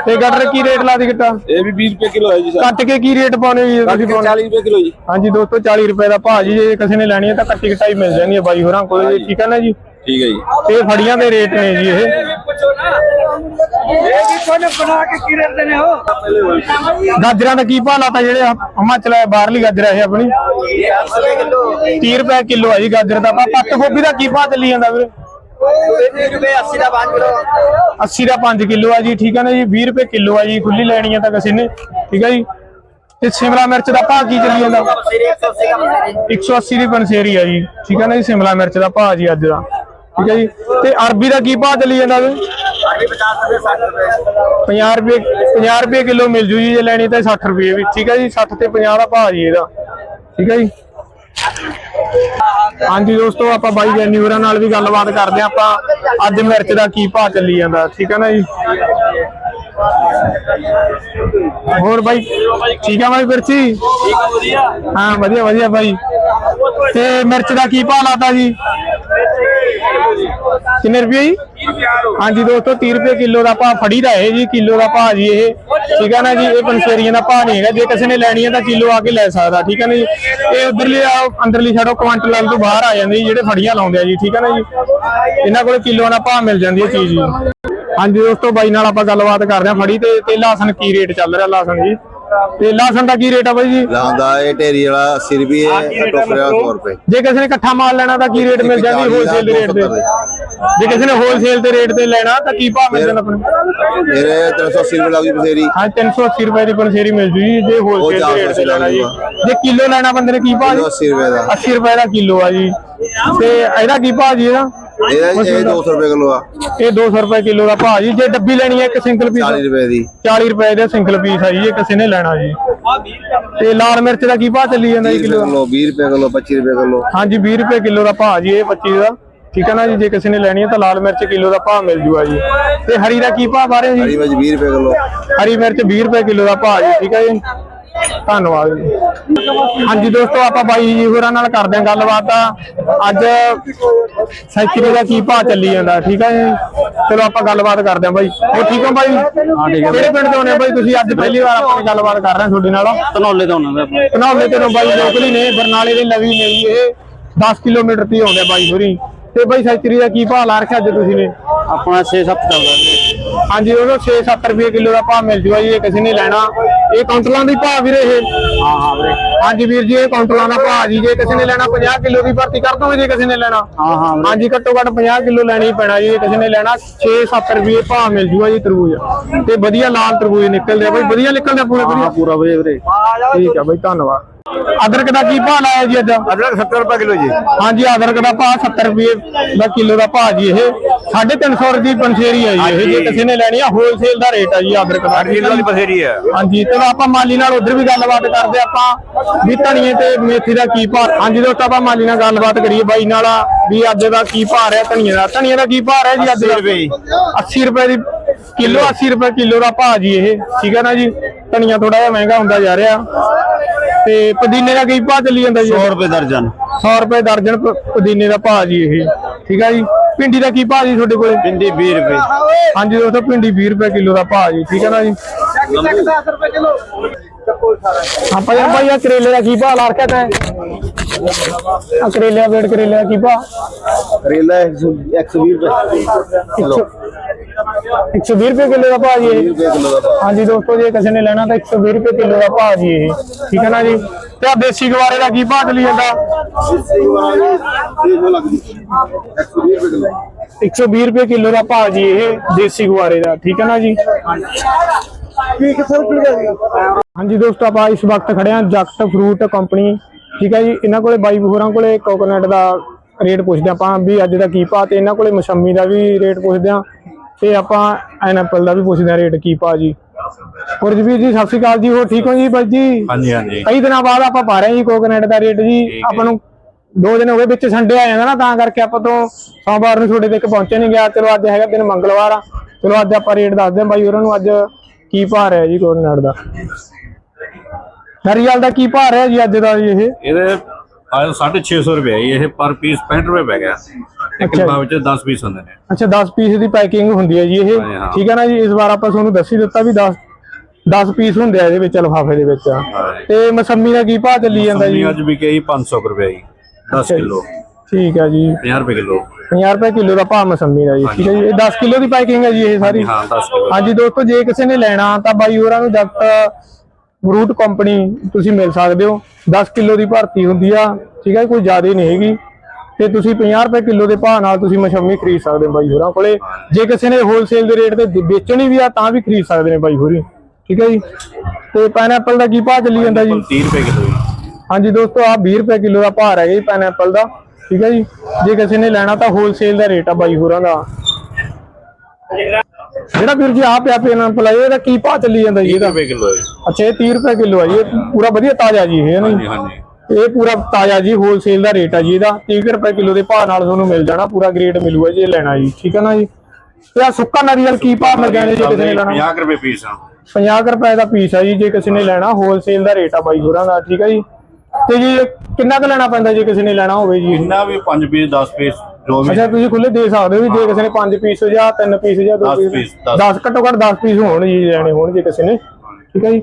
ਤੇ ਗਟਰ ਕੀ ਰੇਟ ਲਾ ਦੀ ਕਿੱਟਾ ਇਹ ਵੀ 20 ਰੁਪਏ ਕਿਲੋ ਹੈ ਜੀ ਕੱਟ ਕੇ ਕੀ ਰੇਟ ਪਾਉਣੇ ਜੀ ਤੁਸੀਂ ਪਾਉਣੇ? 40 ਰੁਪਏ ਕਿਲੋ ਜੀ। ਹਾਂਜੀ ਦੋਸਤੋ 40 ਰੁਪਏ ਦਾ ਭਾਅ ਜੇ ਕਿਸੇ ਨੇ ਲੈਣੀ ਹੈ ਤਾਂ ਕੱਟੀ ਕਟਾਈ ਮਿਲ ਜਾਣੀ ਹੈ ਬਾਈ ਹੋਰਾਂ ਕੋਲ ਠੀਕ ਹੈ ਨਾ ਜੀ? ਠੀਕ ਹੈ ਜੀ। ਇਹ ਫੜੀਆਂ ਦੇ ਰੇਟ ਨੇ ਜੀ ਇਹ। ਗਾਜਰਾਂ ਦਾ ਕੀ ਭਾਅ ਲਾਤਾ ਜਿਹੜੇ ਹਿਮਾਚਲ ਹੈ ਬਾਹਰਲੀ ਗਾਜਰ ਹੈ ਆਪਣੀ? 30 ਰੁਪਏ ਕਿਲੋ ਹੈ ਜੀ ਗਾਜਰ ਦਾ। ਪੱਤ ਗੋਭੀ ਦਾ ਕੀ ਭਾਅ ਚੱਲੀ ਜਾਂਦਾ ਵੀਰੇ? 80 ਦਾ 5 ਕਿਲੋ ਆ ਜੀ, ਠੀਕ ਹੈ ਨਾ ਜੀ? 20 ਰੁਪਏ ਕਿਲੋ ਆ ਜੀ ਖੁੱਲੀ ਲੈਣੀ ਹੈ ਤਾਂ ਕਿਸੇ ਨੇ, ਠੀਕ ਹੈ ਜੀ? ਤੇ ਸ਼ਿਮਲਾ ਮਿਰਚ ਦਾ ਭਾਅ ਕੀ ਚੱਲੀ ਜਾਂਦਾ? 180 ਦੀ ਪੰਸੇਰੀ ਆ ਜੀ, ਠੀਕ ਹੈ ਨਾ ਜੀ, ਸ਼ਿਮਲਾ ਮਿਰਚ ਦਾ ਭਾਅ ਜੀ ਅੱਜ ਦਾ, ਠੀਕ ਹੈ ਜੀ? ਤੇ ਅਰਬੀ ਦਾ ਕੀ ਭਾਅ ਚੱਲੀ ਜਾਂਦਾ ਵੀ ਅਰਬੀ 50 ਰੁਪਏ 60 ਰੁਪਏ 50 ਰੁਪਏ 50 ਰੁਪਏ ਕਿਲੋ ਮਿਲ ਜੂ ਜੀ ਜੇ ਲੈਣੀ ਤਾਂ 60 ਰੁਪਏ ਵੀ, ਠੀਕ ਹੈ ਜੀ? 60 ਤੇ 50 ਦਾ ਭਾਅ ਜੀ ਇਹਦਾ, ਠੀਕ ਹੈ ਜੀ? ਹਾਂਜੀ ਦੋਸਤੋ, ਆਪਾਂ ਬਾਈ ਜੈਨੀ ਨਾਲ ਵੀ ਗੱਲਬਾਤ ਕਰਦੇ ਹਾਂ। ਆਪਾਂ ਅੱਜ ਮਿਰਚ ਦਾ ਕੀ ਭਾਅ ਚੱਲੀ ਜਾਂਦਾ, ਠੀਕ ਹੈ ਨਾ ਜੀ? ਹੋਰ ਬਾਈ, ਠੀਕ ਆ ਬਾਈ ਮਿਰਚੀ? ਹਾਂ, ਵਧੀਆ ਵਧੀਆ ਬਾਈ। ਤੇ ਮਿਰਚ ਦਾ ਕੀ ਭਾਅ ਲਾਤਾ ਜੀ? ਕਿੰਨੇ ਰੁਪਏ ਜੀ? ਹਾਂਜੀ ਦੋਸਤੋ 30 ਰੁਪਏ ਕਿਲੋ ਦਾ ਭਾਅ ਫੜੀ ਦਾ ਇਹ ਜੀ ਕਿਲੋ ਦਾ ਭਾਅ ਜੀ ਇਹ। ਠੀਕ ਹੈ ਨਾ ਜੀ ਇਹ ਪੰਸੇਰੀਆਂ ਦਾ ਭਾਅ ਨਹੀਂ ਹੈਗਾ। ਜੇ ਕਿਸੇ ਨੇ ਲੈਣੀ ਹੈ ਤਾਂ ਕਿਲੋ ਆ ਕੇ ਲੈ ਸਕਦਾ ਠੀਕ ਹੈ ਨਾ ਜੀ। ਇਹ ਉਧਰਲੀ ਅੰਦਰਲੀ ਛੱਡੋ ਕੁਆਂਟਲ ਤੋਂ ਬਾਹਰ ਆ ਜਾਂਦੀ ਜੀ, ਜਿਹੜੇ ਫੜੀਆਂ ਲਾਉਂਦੇ ਆ ਜੀ ਠੀਕ ਹੈ ਨਾ ਜੀ। ਇਹਨਾਂ ਕੋਲ ਕਿਲੋਆਂ ਦਾ ਭਾਅ ਮਿਲ ਜਾਂਦੀ ਹੈ ਚੀਜ਼ ਜੀ। ਹਾਂਜੀ ਦੋਸਤੋ ਬਾਈ ਨਾਲ ਆਪਾਂ ਗੱਲਬਾਤ ਕਰਦੇ ਹਾਂ। ਫੜੀ ਤੇ ਤੇ ਲਾਸਨ ਕੀ ਰੇਟ ਚੱਲ ਰਿਹਾ ਲਾਸਨ ਜੀ? ਤੇ ਲਾਸਨ ਦਾ ਕੀ ਰੇਟ ਆ ਬਾਈ ਜੀ? ਲਾਉਂਦਾ ਇਹ ਢੇਰੀ ਵਾਲਾ 80 ਰੁਪਏ ਟੋਕਰੇ ਵਾਲਾ 100 ਰੁਪਏ ਜੇ ਕਿਸੇ ਨੇ ਇਕੱਠਾ ਮਾਲ ਲੈਣਾ ਤਾਂ ਕੀ ਰੇਟ ਮਿਲ ਜਾਂਦੀ ਹੋਲਸੇਲ ਦੇ ਰੇਟ ਤੇ? ਜੇ ਕਿਸੇ ਨੇ ਹੋਲਸੇਲ ਦੇ ਰੇਟ ਤੇ ਲੈਣਾ ਤਾਂ ਕੀ ਭਾਅ ਮਿਲ ਜਾਂਦਾ ਆਪਣੇ ਮੇਰੇ 380 ਰੁਪਏ ਲੱਗੀ ਬਸੇਰੀ ਹਾਂ 380 ਰੁਪਏ ਦੀ ਪੰਸੇਰੀ ਮਿਲ ਜੂ ਜੀ ਜੇ ਹੋਲਸੇਲ ਦੇ ਰੇਟ ਤੇ ਲੈਣਾ ਜੀ। ਜੇ ਕਿਲੋ ਲੈਣਾ ਬੰਦੇ ਨੇ ਕੀ ਭਾਅ ਜੀ? 80 ਰੁਪਏ ਦਾ। 80 ਰੁਪਏ ਦਾ ਕਿਲੋ ਆ ਜੀ। ਤੇ ਇਹਦਾ ਕੀ ਭਾਅ ਜੀ ਇਹਦਾ? ਇਹਦਾ ਇਹ 200 ਰੁਪਏ ਕਿਲੋ ਆ। ਇਹ 200 ਰੁਪਏ ਕਿਲੋ ਦਾ ਭਾਅ ਜੀ। ਜੇ ਡੱਬੀ ਲੈਣੀ ਹੈ ਇੱਕ ਸਿੰਗਲ ਪੀਸ। 40 ਰੁਪਏ ਦੀ। 40 ਰੁਪਏ ਦਾ ਸਿੰਗਲ ਪੀਸ ਆ ਜੀ ਇਹ ਕਿਸੇ ਨੇ ਲੈਣਾ ਜੀ। ਤੇ ਲਾਲ ਮਿਰਚ ਦਾ ਕੀ ਭਾਅ ਚੱਲੀ ਜਾਂਦਾ ਜੀ 30 ਕਿਲੋ ਰੁਪਏ ਕਿਲੋ 20 ਰੁਪਏ ਕਿਲੋ 25 ਰੁਪਏ ਕਿਲੋ। ਹਾਂਜੀ 20 ਰੁਪਏ ਕਿਲੋ ਦਾ ਭਾਅ ਜੀ ਇਹ 25 ਦਾ। ਠੀਕ ਹੈ ਨਾ ਜੀ ਜੇ ਕਿਸੇ ਨੇ ਲੈਣੀ ਹੈ ਤਾਂ ਲਾਲ ਮਿਰਚ ਕਿਲੋ ਦਾ ਭਾਅ ਮਿਲ ਜੂਗਾ ਜੀ। ਤੇ ਹਰੀ ਦਾ ਕੀ ਭਾਅ ਬਾਰੇ ਜੀ? ਹਰੀ ਮਿਰਚ 20 ਰੁਪਏ ਕਿਲੋ। ਹਰੀ ਮਿਰਚ 20 ਰੁਪਏ ਕਿਲੋ ਦਾ ਭਾਅ ਜੀ ਠੀਕ ਹੈ ਜੀ। ਧੰਨਵਾਦ ਜੀ। ਹਾਂਜੀ ਦੋਸਤੋ ਆਪਾਂ ਬਾਈ ਜੀ ਹੋਰਾਂ ਨਾਲ ਕਰਦੇ ਹਾਂ ਗੱਲਬਾਤ। ਅੱਜ ਸਾਈਕਲ ਦਾ ਕੀ ਭਾਅ ਚੱਲੀ ਜਾਂਦਾ ਠੀਕ ਹੈ ਜੀ? ਚਲੋ ਆਪਾਂ ਗੱਲਬਾਤ ਕਰਦੇ ਹਾਂ ਬਾਈ। ਹੋਰ ਠੀਕ ਹੋ ਬਾਈ? ਹਾਂ ਠੀਕ ਹੈ ਕਿਹੜੇ ਪਿੰਡ ਤੋਂ ਆਉਂਦੇ ਹੋ ਬਾਈ ਤੁਸੀਂ? ਅੱਜ ਪਹਿਲੀ ਵਾਰ ਆਪਾਂ ਗੱਲਬਾਤ ਕਰ ਰਹੇ ਹਾਂ ਤੁਹਾਡੇ ਨਾਲ। ਧਨੌਲੇ ਤੋਂ ਆਉਣਾ ਮੈਂ ਧਨੌਲੇ ਤੋਂ ਬਾਈ ਲੋਕਲੀ ਨੇ ਬਰਨਾਲੇ ਦੇ ਲਵੀ ਨੇ ਇਹ। 10 ਕਿਲੋਮੀਟਰ ਤੇ ਆਉਂਦੇ ਆ ਬਾਈ ਹੋਰੀ। ਤੇ ਬਾਈ ਸਾਈਕਲ ਦਾ ਕੀ ਭਾਅ ਲਾ ਰੱਖਿਆ ਅੱਜ ਤੁਸੀਂ ਨੇ? ਆਪਣਾ 6-7 ਚੱਲਦਾ ਹਾਂਜੀ ਉਹਨੂੰ 6-7 ਰੁਪਏ ਕਿਲੋ ਦਾ ਭਾਅ ਮਿਲ ਜੂਗਾ ਜੀ ਇਹ ਕਿਸੇ ਨੇ ਲੈਣਾ। ਇਹ ਕਾਉਂਟਲਾਂ ਦੀ ਭਾਅ ਵੀਰੇ ਇਹ। ਹਾਂ ਹਾਂ ਵੀਰੇ। ਹਾਂਜੀ ਵੀਰ ਜੀ ਇਹ ਕਾਉਂਟਲਾਂ ਦਾ ਭਾਅ ਜੀ। ਜੇ ਕਿਸੇ ਨੇ ਲੈਣਾ 50 ਕਿਲੋ ਦੀ ਭਰਤੀ ਕਰ ਦੋਗੇ ਜੇ ਕਿਸੇ ਨੇ ਲੈਣਾ। ਹਾਂ ਹਾਂ। ਹਾਂਜੀ ਘੱਟੋ ਘੱਟ 50 ਕਿਲੋ ਲੈਣੀ ਪੈਣਾ ਜੀ। ਜੇ ਕਿਸੇ ਨੇ ਲੈਣਾ 6-7 ਰੁਪਏ ਭਾਅ ਮਿਲ ਜੂਗਾ ਜੀ ਤਰਬੂਜ। ਤੇ ਵਧੀਆ ਲਾਲ ਤਰਬੂਜ ਨਿਕਲਦੇ ਆ। ਬਾਈ ਵਧੀਆ ਨਿਕਲਦੇ ਪੂਰੇ ਵਧੀਆ। ਪੂਰਾ ਵੀਰੇ। ਠੀਕ ਆ ਬਾਈ ਧੰਨਵਾਦ। ਅਦਰਕ ਦਾ ਕੀ ਭਾਅ ਲਾਇਆ ਜੀ ਅੱਜ? ਅਦਰਕ 70 ਰੁਪਏ ਕਿਲੋ ਜੀ। ਹਾਂਜੀ ਅਦਰਕ ਦਾ ਭਾਅ 70 ਰੁਪਏ ਦਾ ਕਿਲੋ ਦਾ ਭਾਅ ਜੀ ਇਹ। 350 ਦੀ ਪੰਸੇਰੀ ਹੈ ਜੀ ਇਹ। ਜੇ ਕਿਸੇ ਨੇ ਲੈਣੀ ਆ ਹੋਲਸੇਲ ਦਾ ਰੇਟ ਹੈ ਜੀ ਅਦਰਕ ਦਾ। ਕਿਲੋ ਦੀ ਬਸੇਰੀ ਹੈ ਹਾਂਜੀ ਚਲੋ ਆਪਾਂ ਮਾਲੀ ਨਾਲ ਉਧਰ ਵੀ ਗੱਲਬਾਤ ਕਰਦੇ ਆਪਾਂ ਵੀ ਧਨੀਏ ਤੇ ਮੇਥੀ ਦਾ ਕੀ ਭਾਅ। ਹਾਂਜੀ ਦੋਸਤੋ ਆਪਾਂ ਮਾਲੀ ਨਾਲ ਗੱਲਬਾਤ ਕਰੀਏ ਬਾਈ ਨਾਲ ਵੀ ਅੱਜ ਦਾ ਕੀ ਭਾਅ ਰਿਹਾ ਧਨੀਏ ਦਾ। ਧਨੀਏ ਦਾ ਕੀ ਭਾਅ ਰਿਹਾ ਜੀ ਅੱਜ ਦਾ? 80 ਰੁਪਏ ਦੀ ਕਿਲੋ 80 ਰੁਪਏ ਕਿਲੋ ਦਾ ਭਾਅ ਜੀ ਇਹ। ਠੀਕ ਹੈ ਨਾ ਜੀ? ਧਨੀਆ ਥੋੜਾ ਜਿਹਾ ਮਹਿੰਗਾ ਹੁੰਦਾ ਜਾ ਰਿਹਾ। ਤੇ ਪੁਦੀਨੇ ਦਾ ਕੀ ਭਾਅ ਚੱਲੀ ਜਾਂਦਾ ਜੀ? 100 ਰੁਪਏ ਦਰਜਨ। 100 ਰੁਪਏ ਦਰਜਨ ਪ- ਪੁਦੀਨੇ ਦਾ ਭਾਅ ਜੀ ਇਹ। ਠੀਕ ਹੈ ਜੀ? ਭਿੰਡੀ ਦਾ ਕੀ ਭਾਅ ਜੀ ਤੁਹਾਡੇ ਕੋਲੇ? ਭਿੰਡੀ 20 ਰੁਪਏ। ਹਾਂਜੀ ਦੋਸਤੋ ਭਿੰਡੀ 20 ਰੁਪਏ ਕਿਲੋ ਦਾ ਭਾਅ ਜੀ ਠੀਕ ਹੈ ਨਾ ਜੀ? ਆਪਾਂ ਯਾਰ ਭਾਈ ਆ ਕਰੇਲੇ ਦਾ ਕੀ ਭਾਅ ਲਾ ਰੱਖਿਆ ਤੈਂ ਆ ਕਰੇਲੇ ਦਾ ਵੇਟ ਕਰੇਲੇ ਦਾ ਕੀ ਭਾਅ? ਕਰੇਲਾ 120 ਰੁਪਏ। ਕਿਲੋ 120 ਰੁਪਏ ਕਿਲੋ ਦਾ ਭਾਅ ਜੀ ਇਹ। ਹਾਂਜੀ ਦੋਸਤੋ ਜੇ ਕਿਸੇ ਨੇ ਲੈਣਾ ਤਾਂ 120 ਰੁਪਏ ਕਿਲੋ ਦਾ ਭਾਅ ਜੀ ਇਹ। ਠੀਕ ਹੈ ਨਾ ਜੀ? ਤੇ ਆ ਦੇਸੀ ਗਵਾਰੇ ਦਾ ਕੀ ਭਾਅ ਚੱਲੀ ਜਾਂਦਾ? ਇਹ ਲੱਗਦੀ 120 ਰੁਪਏ ਕਿਲੋ। 120 ਰੁਪਏ ਕਿਲੋ ਦਾ ਭਾਅ ਜੀ ਇਹ ਦੇਸੀ ਗੁਆਰੇ ਦਾ। ਠੀਕ ਹੈ ਨਾ ਜੀ? ਹਾਂਜੀ ਦੋਸਤੋ ਆਪਾਂ ਇਸ ਵਕਤ ਖੜੇ ਹਾਂ ਜਗਤ ਫਰੂਟ ਕੰਪਨੀ ਠੀਕ ਹੈ ਜੀ ਇਹਨਾਂ ਕੋਲੇ ਬਾਈ ਹੋਰਾਂ ਕੋਲੇ ਕੋਕੋਨਟ ਦਾ ਰੇਟ ਪੁੱਛਦੇ ਆਪਾਂ ਵੀ ਅੱਜ ਦਾ ਕੀ ਭਾਅ ਤੇ ਇਹਨਾਂ ਕੋਲੇ ਮੌਸਮੀ ਦਾ ਵੀ ਰੇਟ ਪੁੱਛਦੇ ਆ ਤੇ ਆਪਾਂ ਐਨਐਪਲ ਦਾ ਵੀ ਪੁੱਛਦੇ ਆ ਰੇਟ ਕੀ ਭਾਅ ਜੀ। ਹੋਰ ਜੀ ਸਤਿ ਸ਼੍ਰੀ ਅਕਾਲ ਜੀ ਹੋਰ ਠੀਕ ਹੋ ਜੀ ਬਾਈ ਜੀ? ਹਾਂਜੀ ਹਾਂਜੀ। ਕਈ ਦਿਨਾਂ ਬਾਅਦ ਆਪਾਂ ਪਾ ਰਹੇ ਹਾਂ ਜੀ ਕੋਕੋਨਟ ਦਾ ਰੇਟ ਜੀ। ਆਪਾਂ ਨੂੰ ਦੋ ਦਿਨ ਹੋ ਗਏ ਵਿੱਚ ਸੰਡੇ ਆ ਜਾਂਦਾ ਨਾ ਤਾਂ ਕਰਕੇ ਆਪਾਂ ਤੋਂ ਸੋਮਵਾਰ ਨੂੰ ਤੁਹਾਡੇ ਤੱਕ ਪਹੁੰਚੇ ਨਹੀਂ ਗਿਆ। ਚਲੋ ਅੱਜ ਹੈਗਾ ਦਿਨ ਮੰਗਲਵਾਰ ਆ। ਚਲੋ ਅੱਜ ਆਪਾਂ ਰੇਟ ਦੱਸਦੇ ਹਾਂ ਬਾਈ ਉਹਨਾਂ ਨੂੰ ਅੱਜ ਕੀ ਭਾਅ ਰਿਹਾ ਜੀ ਕੋਕੋਨਟ ਦਾ? ਨਰੀਅਲ ਦਾ ਕੀ ਭਾਅ ਰਿਹਾ ਜੀ ਅੱਜ ਦਾ ਜੀ ਇਹ? ਇਹਦੇ ਆਇਓ 650 ਰੁਪਏ ਹੈ ਜੀ, ਇਹ ਪਰ ਪੀਸ 65 ਰੁਪਏ ਪੈ ਗਿਆ। ਇੱਕ ਜੀ। ਵਿੱਚ 10 ਪੀਸ ਹੁੰਦੇ ਨੇ। ਅੱਛਾ 10 ਪੀਸ ਦੀ ਪੈਕਿੰਗ ਹੁੰਦੀ ਹੈ ਜੀ ਇਹ। ਹਾਂ। ਠੀਕ ਹੈ ਨਾ ਜੀ ਇਸ ਵਾਰ ਆਪਾਂ ਤੁਹਾਨੂੰ ਦੱਸ ਹੀ ਦਿੱਤਾ ਵੀ 10 10 ਪੀਸ ਹੁੰਦੇ ਆ ਇਹਦੇ ਵਿੱਚ ਲਿਫਾਫੇ ਦੇ ਵਿੱਚ। ਤੇ ਮਸੰਮੀ ਦਾ ਕੀ ਭਾਅ ਚੱਲੀ ਜਾਂਦਾ ਜੀ? ਸੰਨੀ ਅੱਜ ਵੀ ਕਹੀ 500 ਕੁ ਰੁਪਏ ਜੀ 10 ਅੱਛਾ ਜੀ। ਕਿਲੋ। ਠੀਕ ਹੈ ਜੀ। 50 ਰੁਪਏ ਕਿਲੋ। 50 ਰੁਪਏ ਕਿਲੋ ਦਾ ਭਾਅ ਮਸੰਮੀ ਦਾ ਜੀ ਠੀਕ ਹੈ ਜੀ। ਇਹ 10 ਕਿਲੋ ਦੀ ਪੈਕਿੰਗ ਹੈ ਜੀ ਇਹ ਸਾਰੀ। ਹਾਂ 10 ਕਿਲੋ ਹਾਂਜੀ ਦੋਸਤੋ ਜੇ ਕਿਸੇ ਨੇ ਲੈਣਾ ਤਾਂ ਬਾਈ ਹੋਰਾਂ ਨੂੰ ਜਗਤ ਫਰੂਟ ਕੰਪਨੀ ਤੁਸੀਂ ਮਿਲ ਸਕਦੇ ਹੋ। 10 ਕਿਲੋ ਦੀ ਭਰਤੀ ਹੁੰਦੀ ਆ ਠੀਕ ਹੈ ਕੋਈ ਜ਼ਿਆਦਾ ਨਹੀਂ ਹੈਗੀ। ਤੇ ਤੁਸੀਂ 50 ਰੁਪਏ ਕਿਲੋ ਦੇ ਭਾਅ ਨਾਲ ਤੁਸੀਂ ਮਸ਼ੰਮੀ ਖਰੀਦ ਸਕਦੇ ਹੋ ਬਾਈ ਹੋਰਾਂ ਕੋਲੇ। ਜੇ ਕਿਸੇ ਨੇ ਹੋਲਸੇਲ ਦੇ ਰੇਟ ਤੇ ਵੇਚਣੀ ਵੀ ਆ ਤਾਂ ਵੀ ਖਰੀਦ ਸਕਦੇ ਨੇ ਬਾਈ ਹੋਰੀ। ਠੀਕ ਹੈ ਜੀ। ਤੇ ਪਾਈਨਐਪਲ ਦਾ ਕੀ ਭਾਅ ਚੱਲੀ ਜਾਂਦਾ ਜੀ? 30 ਰੁਪਏ ਕਿਲੋ ਹਾਂਜੀ ਦੋਸਤੋ ਆ 20 ਰੁਪਏ ਕਿਲੋ ਦਾ ਭਾਅ ਹੈਗਾ ਜੀ ਪਾਈਨਐਪਲ ਦਾ। ਠੀਕ ਹੈ ਜੀ? ਜੇ ਕਿਸੇ ਨੇ ਲੈਣਾ ਤਾਂ ਹੋਲਸੇਲ ਦਾ ਰੇਟ ਆ ਬਾਈ ਹੋਰਾਂ ਦਾ। ਜਿਹੜਾ ਵੀਰ ਜੀ ਆ ਪਿਆ ਪਾਈਨਐਪਲ ਆ ਇਹਦਾ ਕੀ ਭਾਅ ਚੱਲੀ ਜਾਂਦਾ ਜੀ 30 ਇਹਦਾ? ਰੁਪਏ ਕਿਲੋ ਹੈ ਅੱਛਾ ਇਹ 30 ਰੁਪਏ ਕਿਲੋ ਆ ਜੀ। ਇਹ ਪੂਰਾ ਵਧੀਆ ਤਾਜ਼ਾ ਜੀ ਇਹ ਨਾ ਹਾਂਜੀ ਜੀ? ਹਾਂਜੀ ਇਹ ਪੂਰਾ ਤਾਜ਼ਾ ਜੀ ਹੋਲਸੇਲ ਦਾ ਰੇਟ ਆ ਜੀ ਇਹਦਾ। 30 ਰੁਪਏ ਕਿਲੋ ਦੇ ਭਾਅ ਨਾਲ ਤੁਹਾਨੂੰ ਮਿਲ ਜਾਣਾ ਪੂਰਾ ਗ੍ਰੇਡ ਮਿਲੂਗਾ ਜੀ ਇਹ ਲੈਣਾ ਜੀ। ਠੀਕ ਹੈ ਨਾ ਜੀ? ਤੇ ਆ ਸੁੱਕਾ ਨਾਰੀਅਲ ਕੀ ਭਾਅ ਮਿਲ ਜਾਣੇ ਜੀ ਕਿਸੇ ਨੇ ਲੈਣਾ? 50 ਰੁਪਏ ਪੀਸ ਆ। 50 ਕੁ ਰੁਪਏ ਦਾ ਪੀਸ ਆ ਜੀ ਜੇ ਕਿਸੇ ਨੇ ਲੈਣਾ ਹੋਲਸੇਲ ਦਾ ਰੇਟ ਆ ਬਾਈ ਹੋਰਾਂ ਦਾ। ਠੀਕ ਆ ਜੀ? ਤੇ ਜੀ ਕਿੰਨਾ ਕੁ ਲੈਣਾ ਪੈਂਦਾ ਜੇ ਕਿਸੇ ਨੇ ਲੈਣਾ ਹੋਵੇ ਜੀ ਇੰਨਾ ਵੀ 5 ਪੀਸ 10 ਪੀਸ ਜੋ ਵੀ ਅੱਛਾ ਤੁਸੀਂ ਖੁੱਲੇ ਦੇ ਸਕਦੇ ਹੋ ਵੀ ਜੇ ਕਿਸੇ ਨੇ 5 ਪੀਸ ਜਾਂ 3 ਪੀਸ ਜਾਂ 2 ਦਸ ਪੀਸ piece, ਦਸ। 10 ਘੱਟੋ ਘੱਟ 10 ਪੀਸ ਹੋਣ ਜੀ ਲੈਣੇ ਹੋਣ ਜੇ ਕਿਸੇ ਨੇ ਠੀਕ ਹੈ ਜੀ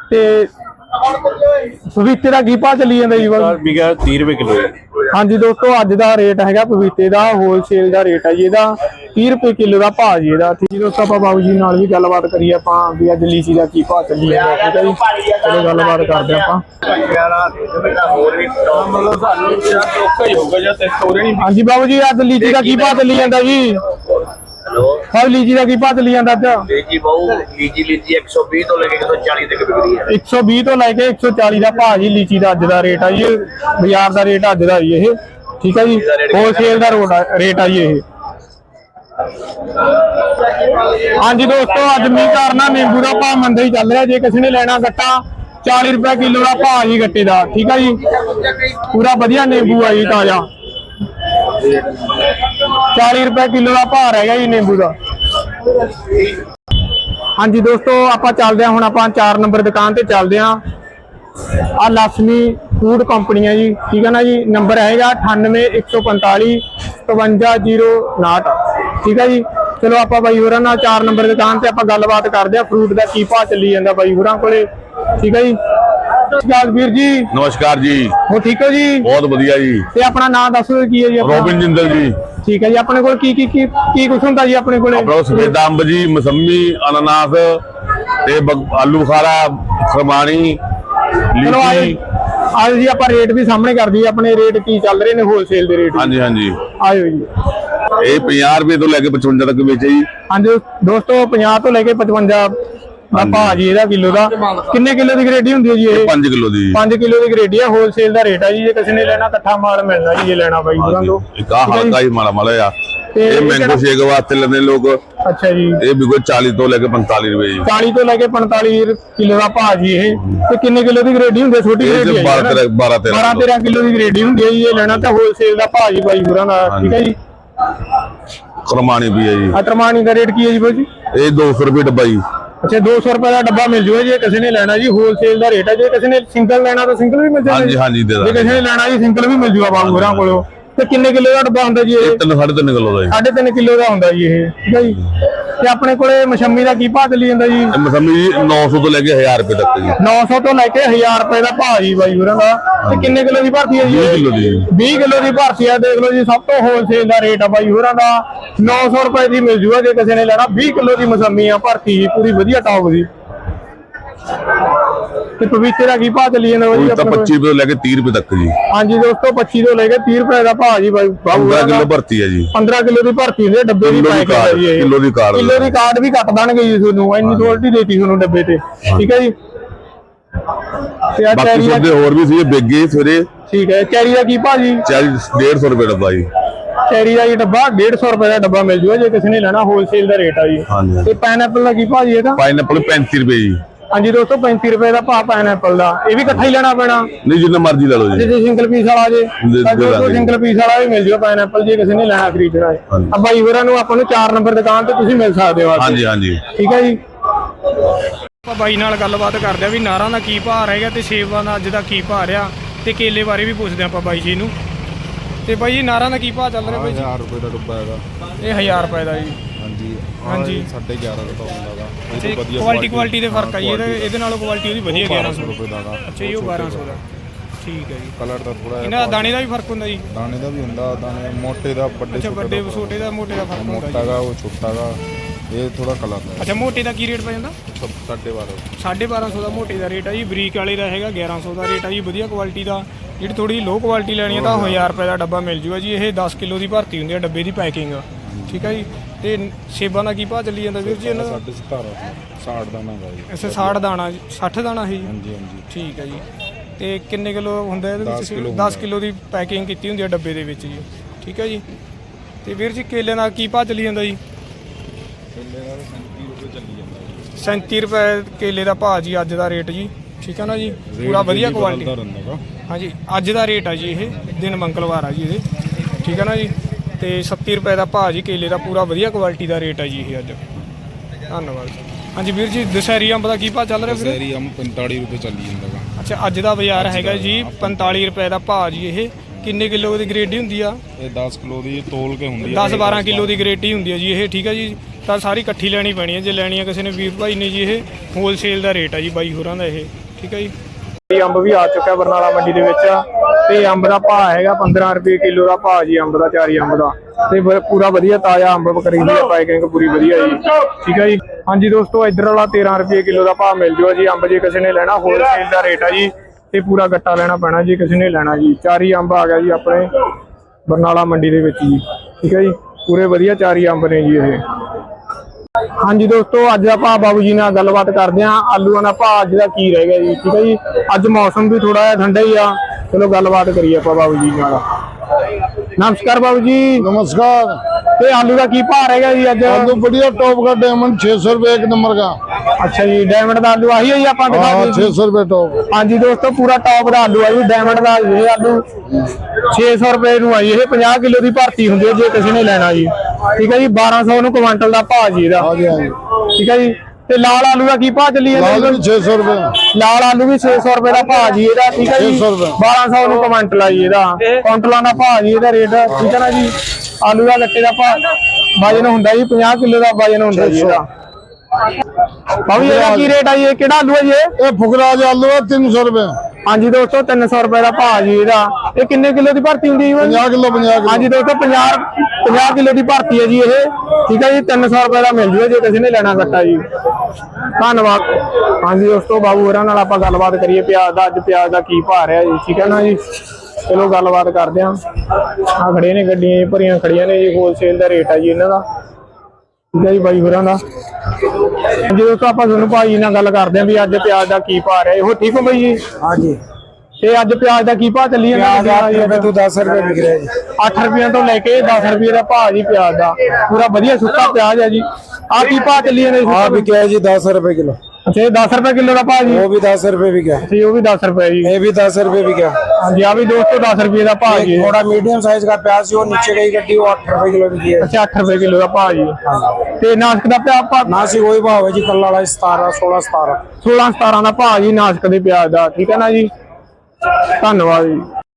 ਤੇ ਪਪੀਤੇ ਦਾ ਕੀ ਭਾਅ ਚੱਲੀ ਜਾਂਦਾ ਜੀ ਬਸ? ਵਿਗਾ 30 ਰੁਪਏ ਕਿਲੋ ਹੈ। ਹਾਂਜੀ ਦੋਸਤੋ ਅੱਜ ਦਾ ਰੇਟ ਹੈਗਾ ਪਪੀਤੇ ਦਾ ਹੋਲਸੇਲ ਦਾ ਰੇਟ ਹੈ ਜੀ ਇਹਦਾ। 30 ਰੁਪਏ ਕਿਲੋ ਦਾ ਭਾਅ ਜੀ ਇਹਦਾ। ਠੀਕ ਹੈ ਦੋਸਤੋ ਆਪਾਂ ਬਾਬੂ ਜੀ ਨਾਲ ਵੀ ਗੱਲਬਾਤ ਕਰੀਏ ਆਪਾਂ ਵੀ ਅੱਜ ਲੀਚੀ ਦਾ ਕੀ ਭਾਅ ਚੱਲੀ ਜਾਂਦਾ ਠੀਕ ਹੈ ਜੀ। ਚਲੋ ਗੱਲਬਾਤ ਕਰਦੇ ਆਪਾਂ। ਹਾਂਜੀ ਬਾਬੂ ਜੀ ਅੱਜ ਲੀਚੀ ਦਾ ਕੀ ਭਾਅ ਚੱਲੀ ਜਾਂਦਾ ਜੀ? ਹੈਲੋ। ਹਾਂ ਲੀਜੀ ਦਾ ਕੀ ਭਾਅ ਚੱਲੀ ਜਾਂਦਾ ਤੇ ਲੀਜੀ ਬਹੁ ਲੀਜੀ ਲੀਜੀ 120 ਤੋਂ ਲੈ ਕੇ 140 ਤੱਕ ਵਿਕਦੀ ਹੈ। 120 ਤੋਂ ਲੈ ਕੇ 140 ਦਾ ਭਾਅ ਜੀ ਦਾ ਅੱਜ ਦਾ ਰੇਟ ਆ ਜੀ ਬਾਜ਼ਾਰ ਦਾ ਰੇਟ ਅੱਜ ਦਾ ਜੀ ਇਹ। ਠੀਕ ਹੈ ਜੀ ਹੋਲਸੇਲ ਦਾ ਰੇਟ ਆ ਜੀ ਇਹ। ਹਾਂਜੀ ਦੋਸਤੋ ਅੱਜ ਮੀਂਹ ਕਰਨਾ ਨਿੰਬੂ ਦਾ ਭਾਅ ਮੰਦਾ ਹੀ ਚੱਲ ਰਿਹਾ ਜੇ ਕਿਸੇ ਨੇ ਲੈਣਾ ਗੱਟਾ 40 ਰੁਪਏ ਕਿਲੋ ਦਾ ਭਾਅ ਜੀ ਗੱਟੇ ਦਾ। ਠੀਕ ਆ ਜੀ ਪੂਰਾ ਵਧੀਆ ਨਿੰਬੂ ਆਈ ਤਾਜ਼ਾ। 40 ਰੁਪਏ ਕਿਲੋ ਦਾ ਭਾਅ ਰਹਿ ਜੀ ਨਿੰਬੂ ਦਾ। ਹਾਂਜੀ ਦੋਸਤੋ, ਆਪਾਂ ਚੱਲਦੇ ਹਾਂ ਹੁਣ, ਆਪਾਂ 4 ਨੰਬਰ ਦੁਕਾਨ ਤੇ ਚੱਲਦੇ ਹਾਂ। ਆ ਲక్ష్ਮੀ ਫੂਡ ਕੰਪਨੀ ਹੈ ਜੀ, ਠੀਕ ਹੈ ਨਾ ਜੀ? ਨੰਬਰ ਹੈਗਾ 98145 55059 ਠੀਕ ਹੈ ਜੀ? ਚਲੋ ਆਪਾਂ ਬਾਈ ਹੋਰਾਂ ਨਾਲ 4 ਨੰਬਰ ਦੁਕਾਨ ਤੇ ਆਪਾਂ ਗੱਲਬਾਤ ਕਰਦੇ ਆ ਫਰੂਟ ਦਾ ਕੀ ਭਾਅ ਚੱਲੀ ਜਾਂਦਾ ਬਾਈ ਹੋਰਾਂ ਕੋਲੇ। ਠੀਕ ਹੈ ਜੀ? ਜਗਵੀਰ ਜੀ। ਨਮਸਕਾਰ ਜੀ। ਹੋ ਠੀਕ ਹੋ ਜੀ? ਬਹੁਤ ਵਧੀਆ ਜੀ। ਤੇ ਆਪਣਾ ਨਾਮ ਦੱਸੋ ਕੀ ਹੈ ਜੀ ਆਪਣਾ? ਰੋਬਿਨ ਜਿੰਦਲ ਜੀ। ਠੀਕ ਹੈ ਜੀ ਆਪਣੇ ਕੋਲ ਕੀ ਕੀ ਕੀ ਕੀ ਕੁਝ ਹੁੰਦਾ ਜੀ ਆਪਣੇ ਕੋਲੇ? ਆਪਣਾ ਸਫੇਦਾ ਅੰਬ ਜੀ ਮਸੰਮੀ ਅਨਾਨਾਸ ਤੇ ਆਲੂ ਬੁਖਾਰਾ ਖਰਮਾਣੀ ਲੀਚੀ। ਆਜੋ ਜੀ। ਆਪਾਂ ਰੇਟ ਵੀ ਸਾਹਮਣੇ ਕਰ ਦਈਏ ਆਪਣੇ ਰੇਟ ਕੀ ਚੱਲ ਰਹੇ ਨੇ ਹੋਲਸੇਲ ਦੇ ਰੇਟ ਹਾਂਜੀ ਹਾਂਜੀ। ਆਜੋ ਜੀ। ਇਹ 50 ਰੁਪਏ ਤੋਂ ਲੈ ਕੇ 55 ਤੱਕ ਵੇਚੇ ਜੀ। ਹਾਂਜੀ ਦੋਸਤੋ 50 ਤੋਂ ਲੈ ਕੇ 55 ਦਾ ਭਾਅ ਜੀ ਇਹਦਾ ਕਿਲੋ ਦਾ ਕਿੰਨੇ ਕਿਲੋ ਦੀ ਗਰੇਡੀ ਹੁੰਦੀ ਹੈ ਜੀ ਇਹ? 5 ਕਿਲੋ ਦੀ। 5 ਕਿਲੋ ਦੀ ਗਰੇਡੀ ਹੈ ਹੋਲਸੇਲ ਦਾ ਰੇਟ ਹੈ ਜੀ ਜੇ ਕਿਸੇ ਨੇ ਲੈਣਾ ਇਕੱਠਾ ਮਾਲ ਮਿਲਣਾ ਜੀ ਇਹ ਲੈਣਾ ਬਾਈ ਹੋਰਾਂ ਤੋਂ ਇੱਕ ਆ ਹਲਕਾ ਹੀ ਮਾੜਾ ਮਾੜਾ ਆ। ਇਹ ਮੈਂਗੋ ਸ਼ੇਕ ਵਾਸਤੇ ਲੈਂਦੇ ਲੋਕ। ਅੱਛਾ ਜੀ। ਇਹ ਵੀ ਕੋਈ 40 ਤੋਂ ਲੈ ਕੇ 45 ਰੁਪਏ ਜੀ। 40 ਤੋਂ ਲੈ ਕੇ 45 ਕਿਲੋ ਦਾ ਭਾਅ ਜੀ ਇਹ। ਤੇ ਕਿੰਨੇ ਕਿਲੋ ਦੀ ਗਰੇਡੀ ਹੁੰਦੀ ਹੈ? ਛੋਟੀ ਗਰੇਡੀ ਤੇ 12 13 12 13 12 13 ਕਿਲੋ। ਦੀ ਗਰੇਡੀ ਹੁੰਦੀ ਹੈ ਜੀ ਇਹ ਲੈਣਾ ਤਾਂ ਹੋਲਸੇਲ ਦਾ ਭਾਅ ਜੀ ਬਾਈ ਹੋਰਾਂ ਦਾ ਠੀਕ ਹੈ ਜੀ। ਖਰਮਾਣੀ ਵੀ ਹੈ ਜੀ। ਅਟਰਮਾਨੀ ਦਾ ਰੇਟ ਕੀ ਹੈ ਜੀ ਬਾਈ ਜੀ? ਇਹ 200 ਰੁਪਏ ਡੱਬਾ ਜੀ। ਅੱਛਾ 200 ਰੁਪਏ ਦਾ ਡੱਬਾ ਮਿਲ ਜੂਗਾ ਜੇ ਕਿਸੇ ਨੇ ਲੈਣਾ ਜੀ ਹੋਲਸੇਲ ਦਾ ਰੇਟ ਹੈ। ਜੇ ਕਿਸੇ ਨੇ ਸਿੰਗਲ ਲੈਣਾ ਤਾਂ ਸਿੰਗਲ ਵੀ ਮਿਲ ਜਾਏਗਾ ਹਾਂਜੀ ਹਾਂਜੀ ਦੇ ਜੇ ਦਾਂਗੇ ਕਿਸੇ ਨੇ ਲੈਣਾ ਜੀ ਸਿੰਗਲ ਵੀ ਮਿਲ ਜੂਗਾ ਬਾਬੂ ਹੋਰਾਂ ਕੋਲੋਂ। ਤੇ ਕਿੰਨੇ ਕਿਲੋ ਦਾ ਡੱਬਾ ਹੁੰਦਾ ਜੀ ਇਹ? ਇਹ 3 3.5 ਕਿਲੋ ਦਾ ਜੀ। 3.5 ਕਿਲੋ ਦਾ ਹੁੰਦਾ ਜੀ ਇਹ। ਠੀਕ ਹੈ ਜੀ ਤੇ ਆਪਣੇ ਕੋਲੇ ਮਸ਼ੰਮੀ ਦਾ ਕੀ ਭਾਅ ਚੱਲੀ ਜਾਂਦਾ ਜੀ? ਇਹ ਮਸੰਮੀ ਜੀ 900 ਤੋਂ ਲੈ ਕੇ 1000 ਰੁਪਏ ਤੱਕ ਜੀ। 900 ਤੋਂ ਲੈ ਕੇ 1000 ਰੁਪਏ ਦਾ ਭਾਅ ਜੀ ਬਾਈ ਹੋਰਾਂ ਦਾ। ਤੇ ਕਿੰਨੇ ਕਿਲੋ ਦੀ ਭਰਤੀ ਹੈ ਜੀ? 20 ਇਹ? ਕਿਲੋ ਦੀ 20 ਕਿਲੋ ਦੀ ਭਰਤੀ ਹੈ ਦੇਖ ਲਓ ਜੀ ਸਭ ਤੋਂ ਹੋਲਸੇਲ ਦਾ ਰੇਟ ਆ ਬਾਈ ਹੋਰਾਂ ਦਾ। 900 ਰੁਪਏ ਦੀ ਮਿਲ ਜੂਗਾ ਜੇ ਕਿਸੇ ਨੇ ਲੈਣਾ। 20 ਕਿਲੋ ਦੀ ਮਸੰਮੀ ਆ ਭਰਤੀ ਜੀ ਪੂਰੀ ਵਧੀਆ ਟੌਪ ਦੀ ਤੇ ਪਪੀਤੇ ਦਾ ਕੀ ਭਾਅ ਚੱਲੀ ਜਾਂਦਾ ਬਾਈ ਕੋਈ ਤਾਂ ਆਪਣੇ ਕੋਲ? 25 ਰੁਪਏ ਤੋਂ ਲੈ ਕੇ 30 ਰੁਪਏ ਤੱਕ ਜੀ। ਹਾਂਜੀ ਦੋਸਤੋ 25 ਤੋਂ ਲੈ ਕੇ 30 ਰੁਪਏ ਦਾ ਭਾਅ ਜੀ ਬਾਈ ਬਾਬੂ 15 ਹੋਰਾਂ ਦਾ। ਕਿਲੋ ਭਰਤੀ ਹੈ ਜੀ। 15 ਕਿਲੋ ਦੀ ਭਰਤੀ ਹੁੰਦੀ ਹੈ ਡੱਬੇ ਦੀ ਕਿਲੋ ਦੀ ਪੈਕ ਹੈ ਜੀ ਇਹ ਕਿਲੋ ਦੀ ਕਾਰਡ। ਕਿਲੋ ਦੀ ਕਾਰਡ ਵੀ ਕੱਟ ਦੇਣਗੇ ਜੀ ਤੁਹਾਨੂੰ ਇੰਨੀ ਥੋੜੀ ਦੇਤੀ ਤੁਹਾਨੂੰ ਡੱਬੇ ਤੇ। ਠੀਕ ਹੈ ਜੀ? ਤੇ ਆ ਬਾਕੀ ਚੈਰੀ ਦਾ ਸੌਦੇ ਹੋਰ ਵੀ ਸੀ ਬੇਗੇ ਸਵੇਰੇ। ਠੀਕ ਹੈ ਚੈਰੀ ਦਾ ਕੀ ਭਾਅ ਜੀ? 40 150 ਰੁਪਏ ਡੱਬਾ ਜੀ। ਚੈਰੀ ਦਾ ਜੀ ਡੱਬਾ 150 ਰੁਪਏ ਦਾ ਡੱਬਾ ਮਿਲ ਜੂਗਾ ਜੇ ਕਿਸੇ ਨੇ ਲੈਣਾ ਹੋਲਸੇਲ ਦਾ ਰੇਟ ਆ ਜੀ। ਹਾਂਜੀ। ਤੇ ਪਾਈਨਐਪਲ ਦਾ ਕੀ ਭਾਅ ਜੀ ਇਹਦਾ? ਪਾਈਨਐਪਲ 35 ਰੁਪਏ ਜੀ। ਹਾਂਜੀ ਦੋਸਤੋ 35 ਰੁਪਏ ਦਾ ਭਾਅ ਪਾਈਨਐਪਲ ਦਾ। ਇਹ ਵੀ ਇਕੱਠਾ ਹੀ ਲੈਣਾ ਪੈਣਾ। ਨਹੀਂ ਜਿੰਨਾ ਮਰਜ਼ੀ ਲੈ ਲਓ ਜੇ। ਜੀ ਸਿੰਗਲ ਪੀਸ ਵਾਲਾ ਜੇ ਦੇ- ਤਾਂ ਦੋਸਤੋ। ਸਿੰਗਲ ਪੀਸ ਵਾਲਾ ਵੀ ਮਿਲ ਜੂਗਾ ਪਾਈਨਐਪਲ ਜੇ ਕਿਸੇ ਨੇ ਲੈਣਾ ਖਰੀਦਣਾ ਹੈ। ਆ ਬਾਈ ਹੋਰਾਂ ਨੂੰ ਆਪਾਂ ਨੂੰ 4 ਨੰਬਰ ਦੁਕਾਨ ਤੇ ਤੁਸੀਂ ਮਿਲ ਸਕਦੇ ਹੋ। ਹਾਂਜੀ ਹਾਂਜੀ। ਠੀਕ ਹੈ ਜੀ। ਆਪਾਂ ਬਾਈ ਨਾਲ ਗੱਲਬਾਤ ਕਰਦੇ ਆ ਵੀ ਨਾਰਾਂ ਦਾ ਕੀ ਭਾਅ ਰਹੇਗਾ ਤੇ ਸੇਬਾਂ ਦਾ ਅੱਜ ਦਾ ਕੀ ਭਾਅ ਰਿਹਾ ਤੇ ਕੇਲੇ ਬਾਰੇ ਵੀ ਪੁੱਛਦੇ ਆਪਾਂ ਬਾਈ ਜੀ ਨੂੰ। ਤੇ ਬਾਈ ਜੀ ਨਾਰਾਂ ਦਾ ਕੀ ਭਾਅ ਚੱਲ ਰਿਹਾ ਬਾਈ ਜੀ? 1000 ਰੁਪਏ ਦਾ ਡੱਬਾ ਹੈਗਾ। ਇਹ 1000 ਰੁਪਏ ਦਾ ਜੀ। ਹਾਂਜੀ। ਹਾਂਜੀ। 1150 ਦਾ ਹੁੰਦਾ ਤੇ ਤੋਂ ਵਧੀਆ ਕੁਆਲਿਟੀ ਕੁਆਲਿਟੀ ਦੇ ਫ਼ਰਕ ਆ ਜੀ ਇਹਦੇ ਇਹਦੇ ਨਾਲੋਂ ਕੁਆਲਿਟੀ ਉਹਦੀ ਵਧੀਆ 1100 ਰੁਪਏ ਦਾ ਗਾ ਅੱਛਾ ਜੀ ਉਹ 1200 ਦਾ। ਠੀਕ ਹੈ ਜੀ। ਕਲਰ ਦਾ ਥੋੜਾ ਇਹਨਾਂ ਦਾ ਦਾਣੇ ਦਾ ਵੀ ਫ਼ਰਕ ਹੁੰਦਾ ਜੀ? ਦਾਣੇ ਦਾ ਵੀ ਹੁੰਦਾ ਦਾਣੇ ਮੋਟੇ ਦਾ ਵੱਡੇ ਅੱਛਾ ਵੱਡੇ ਦਾ ਛੋਟੇ ਦਾ ਮੋਟੇ ਦਾ ਫ਼ਰਕ ਹੁੰਦਾ ਮੋਟਾ ਗਾ ਉਹ ਛੋਟਾ ਗਾ। ਇਹ ਥੋੜਾ ਕਲਰ ਦਾ। ਅੱਛਾ ਮੋਟੇ ਦਾ ਕੀ ਰੇਟ ਪੈ ਜਾਂਦਾ? ਸਭ ਸਾਡੇ ਬਾਰੇ 1250 ਦਾ ਮੋਟੇ ਦਾ ਰੇਟ ਆ ਜੀ। ਬਰੀਕ ਵਾਲੇ ਦਾ ਹੈਗਾ 1100 ਦਾ ਰੇਟ ਆ ਜੀ। ਵਧੀਆ ਕੁਆਲਿਟੀ ਦਾ। ਜਿਹੜੀ ਥੋੜੀ ਲੋ ਕੁਆਲਿਟੀ ਲੈਣੀ ਹੈ ਤਾਂ 1000 ਰੁਪਏ ਦਾ ਡੱਬਾ ਮਿਲ ਜੂਗਾ ਜੀ। ਇਹ 10 ਕਿਲੋ ਦੀ ਭਰਤੀ ਹੁੰਦੀ ਹੈ ਡੱਬੇ ਦੀ ਪੈਕਿੰਗ ਠੀਕ ਹੈ ਜੀ? ਤੇ ਸੇਬਾਂ ਦਾ ਕੀ ਭਾਅ ਚੱਲੀ ਜਾਂਦਾ ਵੀਰ ਜੀ ਇਹਨਾਂ ਦਾ? ਸਾਡੇ 17 60 ਦਾਣਾ ਗਾ ਜੀ। ਇਸੇ 60 ਦਾਣਾ 60 ਦਾਣਾ ਹੈ ਜੀ ਹਾਂਜੀ ਹਾਂਜੀ। ਠੀਕ ਹੈ ਜੀ। ਤੇ ਕਿੰਨੇ ਕਿਲੋ ਹੁੰਦਾ ਇਹਦੇ 10 ਵਿੱਚ ਕਿੱਲੋ 10 ਕਿਲੋ ਦੀ ਪੈਕਿੰਗ ਕੀਤੀ ਹੁੰਦੀ ਹੈ ਡੱਬੇ ਦੇ ਵਿੱਚ ਜੀ। ਠੀਕ ਹੈ ਜੀ। ਤੇ ਵੀਰ ਜੀ ਕੇਲੇ ਦਾ ਕੀ ਭਾਅ ਚੱਲੀ ਜਾਂਦਾ ਜੀ? ਕਿੰਨੇ ਦਾ 37 ਰੁਪਏ ਚੱਲੀ ਜਾਂਦਾ ਜੀ। 37 ਰੁਪਏ ਕੇਲੇ ਦਾ ਭਾਅ ਜੀ ਅੱਜ ਦਾ ਰੇਟ ਜੀ। ਠੀਕ ਹੈ ਨਾ ਜੀ? ਪੂਰਾ ਵਧੀਆ ਕੁਆਲਿਟੀ ਹਾਂਜੀ ਅੱਜ ਦਾ ਰੇਟ ਆ ਜੀ ਇਹ। ਦਿਨ ਮੰਗਲਵਾਰ ਆ ਜੀ ਇਹਦੇ। ਠੀਕ ਹੈ ਨਾ ਜੀ? ਤੇ 70 ਰੁਪਏ ਦਾ ਭਾਅ ਜੀ ਕੇਲੇ ਦਾ ਪੂਰਾ ਵਧੀਆ ਕੁਆਲਿਟੀ ਦਾ ਰੇਟ ਆ ਜੀ ਇਹ ਅੱਜ। ਧੰਨਵਾਦ ਹਾਂਜੀ ਵੀਰ ਜੀ ਦਸ਼ਹਰੀ ਅੰਬ ਦਾ ਕੀ ਭਾਅ ਚੱਲ ਰਿਹਾ ਵੀਰ? ਜ਼ਹਿਰੀ ਅੰਬ 45 ਰੁਪਏ ਚੱਲੀ ਜਾਂਦਾ ਗਾ। ਅੱਛਾ ਅੱਜ ਦਾ ਬਾਜ਼ਾਰ ਹੈਗਾ ਜੀ 45 ਰੁਪਏ ਦਾ ਭਾਅ ਜੀ ਇਹ। ਕਿੰਨੇ ਕਿਲੋ ਦੀ ਗ੍ਰੇਡੀ ਹੁੰਦੀ ਆ? ਇਹ 10 ਕਿਲੋ ਦੀ ਤੋਲ ਕੇ ਹੁੰਦੀ ਆ। 10 12 ਕਿਲੋ ਦੀ ਗ੍ਰੇਡੀ ਹੁੰਦੀ ਆ ਜੀ ਇਹ ਠੀਕ ਆ ਜੀ? ਤਾਂ ਸਾਰੀ ਇਕੱਠੀ ਲੈਣੀ ਪੈਣੀ ਹੈ ਜੇ ਲੈਣੀ ਆ ਕਿਸੇ ਨੇ ਵੀਰ ਭਾਈ ਨੇ ਜੀ ਇਹ ਹੋਲਸੇਲ ਦਾ ਰੇਟ ਆ ਜੀ ਬਾਈ ਹੋਰਾਂ ਦਾ ਇਹ ਠੀਕ ਆ ਜੀ? ਇਹ ਅੰਬ ਵੀ ਆ ਚੁੱਕਾ ਬਰਨਾਲਾ ਮੰਡੀ ਦੇ ਵਿੱਚ। ਤੇ ਅੰਬ ਦਾ ਭਾਅ ਹੈਗਾ 15 ਰੁਪਏ ਕਿਲੋ ਦਾ ਭਾਅ ਜੀ, ਅੰਬ ਦਾ, ਚਾਰੀ ਅੰਬ ਦਾ। ਤੇ ਪੂਰਾ ਵਧੀਆ ਤਾਜ਼ਾ ਅੰਬ ਖਰੀਦੀ ਆ ਪੈਕਿੰਗ ਪੂਰੀ ਵਧੀਆ ਜੀ। ਠੀਕ ਆ ਜੀ? ਹਾਂਜੀ ਦੋਸਤੋ, ਇੱਧਰ ਵਾਲਾ 13 ਰੁਪਏ ਕਿਲੋ ਦਾ ਭਾਅ ਮਿਲ ਜੂਗਾ ਜੀ। ਅੰਬ ਜੇ ਕਿਸੇ ਨੇ ਲੈਣਾ ਹੋਲਸੇਲ ਦਾ ਰੇਟ ਆ ਜੀ, ਤੇ ਪੂਰਾ ਗੱਟਾ ਲੈਣਾ ਪੈਣਾ ਜੀ, ਕਿਸੇ ਨੇ ਲੈਣਾ ਜੀ। ਚਾਰੀ ਅੰਬ ਆ ਗਿਆ ਜੀ ਆਪਣੇ ਬਰਨਾਲਾ ਮੰਡੀ ਦੇ ਵਿੱਚ ਜੀ। ਠੀਕ ਹੈ ਜੀ? ਪੂਰੇ ਵਧੀਆ ਚਾਰੀ ਅੰਬ ਨੇ ਜੀ ਇਹ। ਹਾਂਜੀ ਦੋਸਤੋ, ਅੱਜ ਆਪਾਂ ਬਾਬੂ ਜੀ ਨਾਲ ਗੱਲਬਾਤ ਕਰਦੇ ਹਾਂ। ਆਲੂਆਂ ਦਾ ਭਾਅ ਅੱਜ ਦਾ ਕੀ ਰਹਿ ਗਿਆ ਜੀ, ਠੀਕ ਹੈ ਜੀ? ਅੱਜ ਮੌਸਮ ਵੀ ਥੋੜਾ ਜਿਹਾ ਠੰਡਾ ਹੀ ਆ। ਚਲੋ ਗੱਲਬਾਤ ਕਰੀਏ ਆਪਾਂ ਬਾਬੂ ਜੀ ਨਾਲ। ਨਮਸਕਾਰ ਬਾਬੂ ਜੀ नमस्कार ਤੇ ਆਲੂ ਦਾ ਕੀ ਭਾਅ ਰਹਿ ਗਿਆ ਜੀ ਅੱਜ आलू बढ़िया टॉप का डायमंड छह सौ रुपए एक नंबर का ਅੱਛਾ ਜੀ ਡਾਇਮੰਡ ਦਾ ਆਲੂ ਆਹੀ ਹੈ ਜੀ ਆਪਾਂ ਦਿਖਾ हाँ ਦਿਓ ਜੀ। छह सौ रुपए टॉप ਹਾਂਜੀ ਦੋਸਤੋ ਪੂਰਾ ਟੌਪ ਦਾ ਆਲੂ ਆ ਜੀ ਡਾਇਮੰਡ ਦਾ ਇਹ ਆਲੂ 600 ਰੁਪਏ ਨੂੰ ਆ ਜੀ ਇਹ 50 ਕਿਲੋ ਦੀ ਭਰਤੀ ਹੁੰਦੀ ਹੈ ਜੇ ਕਿਸੇ ਨੇ ਲੈਣਾ ਜੀ ਠੀਕ ਹੈ ਜੀ 1200 ਨੂੰ ਕੁਇੰਟਲ ਦਾ ਭਾਅ ਜੀ ਇਹਦਾ हाँ जी हाँ जी ਠੀਕ ਹੈ ਜੀ ਤੇ ਲਾਲ ਆਲੂ ਦਾ ਕੀ ਭਾਅ ਚੱਲੀ ਜਾਂਦਾ ਲਾਲ ਜੀ? 600 ਰੁਪਏ। ਲਾਲ ਆਲੂ ਵੀ 600 ਰੁਪਏ ਦਾ ਭਾਅ ਜੀ ਇਹਦਾ ਠੀਕ ਹੈ ਜੀ? 600 ਰੁਪਏ। 1200 ਨੂੰ ਕੁਇੰਟਲ ਆ ਜੀ ਇਹਦਾ ਕੁਇੰਟਲਾਂ ਦਾ ਭਾਅ ਜੀ ਇਹਦਾ ਰੇਟ ਠੀਕ ਹੈ ਨਾ ਜੀ? ਆਲੂ ਦਾ ਲੱਟੇ ਦਾ ਭਾਅ ਵਜਨ ਹੁੰਦਾ ਜੀ 50 ਕਿਲੋ ਦਾ ਵਜਨ ਹੁੰਦਾ ਜੀ ਇਹਦਾ। ਭਾਵੇਂ ਇਹਦਾ ਕੀ ਰੇਟ ਆ ਇਹ ਕਿਹੜਾ ਆਲੂ ਹੈ ਜੀ ਇਹ? ਇਹ ਫੁਕਰਾਜ ਆਲੂ ਹੈ 300 ਰੁਪਏ। ਹਾਂਜੀ ਦੋਸਤੋ 300 ਰੁਪਏ ਦਾ ਭਾਅ ਜੀ ਇਹਦਾ। ਇਹ ਕਿੰਨੇ ਕਿਲੋ ਦੀ ਭਰਤੀ ਹੁੰਦੀ ਹੈ 50 ਕਿਲੋ 50 ਹਾਂਜੀ ਦੋਸਤੋ 50 50 ਕਿਲੋ ਦੀ ਭਰਤੀ ਹੈ ਜੀ ਇਹ। ਠੀਕ ਹੈ ਜੀ 300 ਰੁਪਏ ਦਾ ਮਿਲ ਜੂਗਾ ਜੇ ਕਿਸੇ ਨੇ ਲੈਣਾ ਕੱਟਾ ਜੀ। ਧੰਨਵਾਦ। ਹਾਂਜੀ ਦੋਸਤੋ ਬਾਬੂ ਹੋਰਾਂ ਨਾਲ ਆਪਾਂ ਗੱਲਬਾਤ ਕਰੀਏ। ਪਿਆਜ਼ ਦਾ ਅੱਜ ਪਿਆਜ਼ ਦਾ ਕੀ ਭਾਅ ਰਿਹਾ ਜੀ? ਠੀਕ ਹੈ ਨਾ ਜੀ? ਚਲੋ ਗੱਲਬਾਤ ਕਰਦੇ ਹਾਂ ਆ ਖੜੇ ਨੇ ਗੱਡੀਆਂ ਭਰੀਆਂ ਖੜੀਆਂ ਨੇ ਜੀ ਹੋਲਸੇਲ ਦਾ ਰੇਟ ਆ ਜੀ ਇਹਨਾਂ ਦਾ। ਠੀਕ ਹੈ ਜੀ ਬਾਈ ਹੋਰਾਂ ਦਾ। ਜਦੋਂ ਤੋਂ ਆਪਾਂ ਤੁਹਾਨੂੰ ਭਾਈ ਨਾਲ ਗੱਲ ਕਰਦੇ ਆਂ ਵੀ ਅੱਜ ਪਿਆਜ਼ ਦਾ ਕੀ ਭਾਅ ਰਿਹਾ ਇਹੋ ਠੀਕ ਹੋ ਬਈ ਜੀ? ਹਾਂਜੀ। ਤੇ ਅੱਜ ਪਿਆਜ਼ ਦਾ ਕੀ ਭਾਅ ਚੱਲੀ ਜਾਂਦਾ 8 ਰੁਪਏ ਤੋਂ 10 ਰੁਪਏ ਵਿਕ ਰਿਹਾ ਜੀ। 8 ਰੁਪਏ ਤੋਂ ਲੈ ਕੇ 10 ਰੁਪਏ ਦਾ ਭਾਅ ਜੀ ਪਿਆਜ਼ ਦਾ। ਪੂਰਾ ਵਧੀਆ ਸੁੱਕਾ ਪਿਆਜ਼ ਹੈ ਜੀ। ਆਹ ਕੀ ਭਾਅ ਚੱਲੀ ਜਾਂਦਾ ਆ ਵਿਕਿਆ ਜੀ 10 ਰੁਪਏ ਕਿਲੋ। ਅੱਛਾ ਇਹ 10 ਰੁਪਏ ਕਿਲੋ ਦਾ ਭਾਅ ਜੀ वो भी दस रुपए बिका ਜੀ ਉਹ ਵੀ 10 ਰੁਪਏ ਜੀ ये भी दस रुपए बिका ਹਾਂਜੀ ਆ ਵੀ ਦੋਸਤੋ 10 ਰੁਪਏ ਦਾ ਭਾਅ ਜੀ थोड़ा मीडियम साइज का प्याज जो नीचे गई गड्डी वो आठ रुपए किलो बिकी है ਅੱਛਾ 8 ਰੁਪਏ ਕਿਲੋ ਦਾ ਭਾਅ ਜੀ ਤੇ ਨਾਸਕ ਦਾ ਪਿਆਜ਼ ਭਾਅ नासिक वही भाव है जी कल वाला सतारह सोलह सतारह 16 17 ਦਾ ਭਾਅ ਜੀ ਨਾਸਕ ਦੇ ਪਿਆਜ਼ ਦਾ ਠੀਕ ਹੈ ਨਾ ਜੀ ਧੰਨਵਾਦ ਜੀ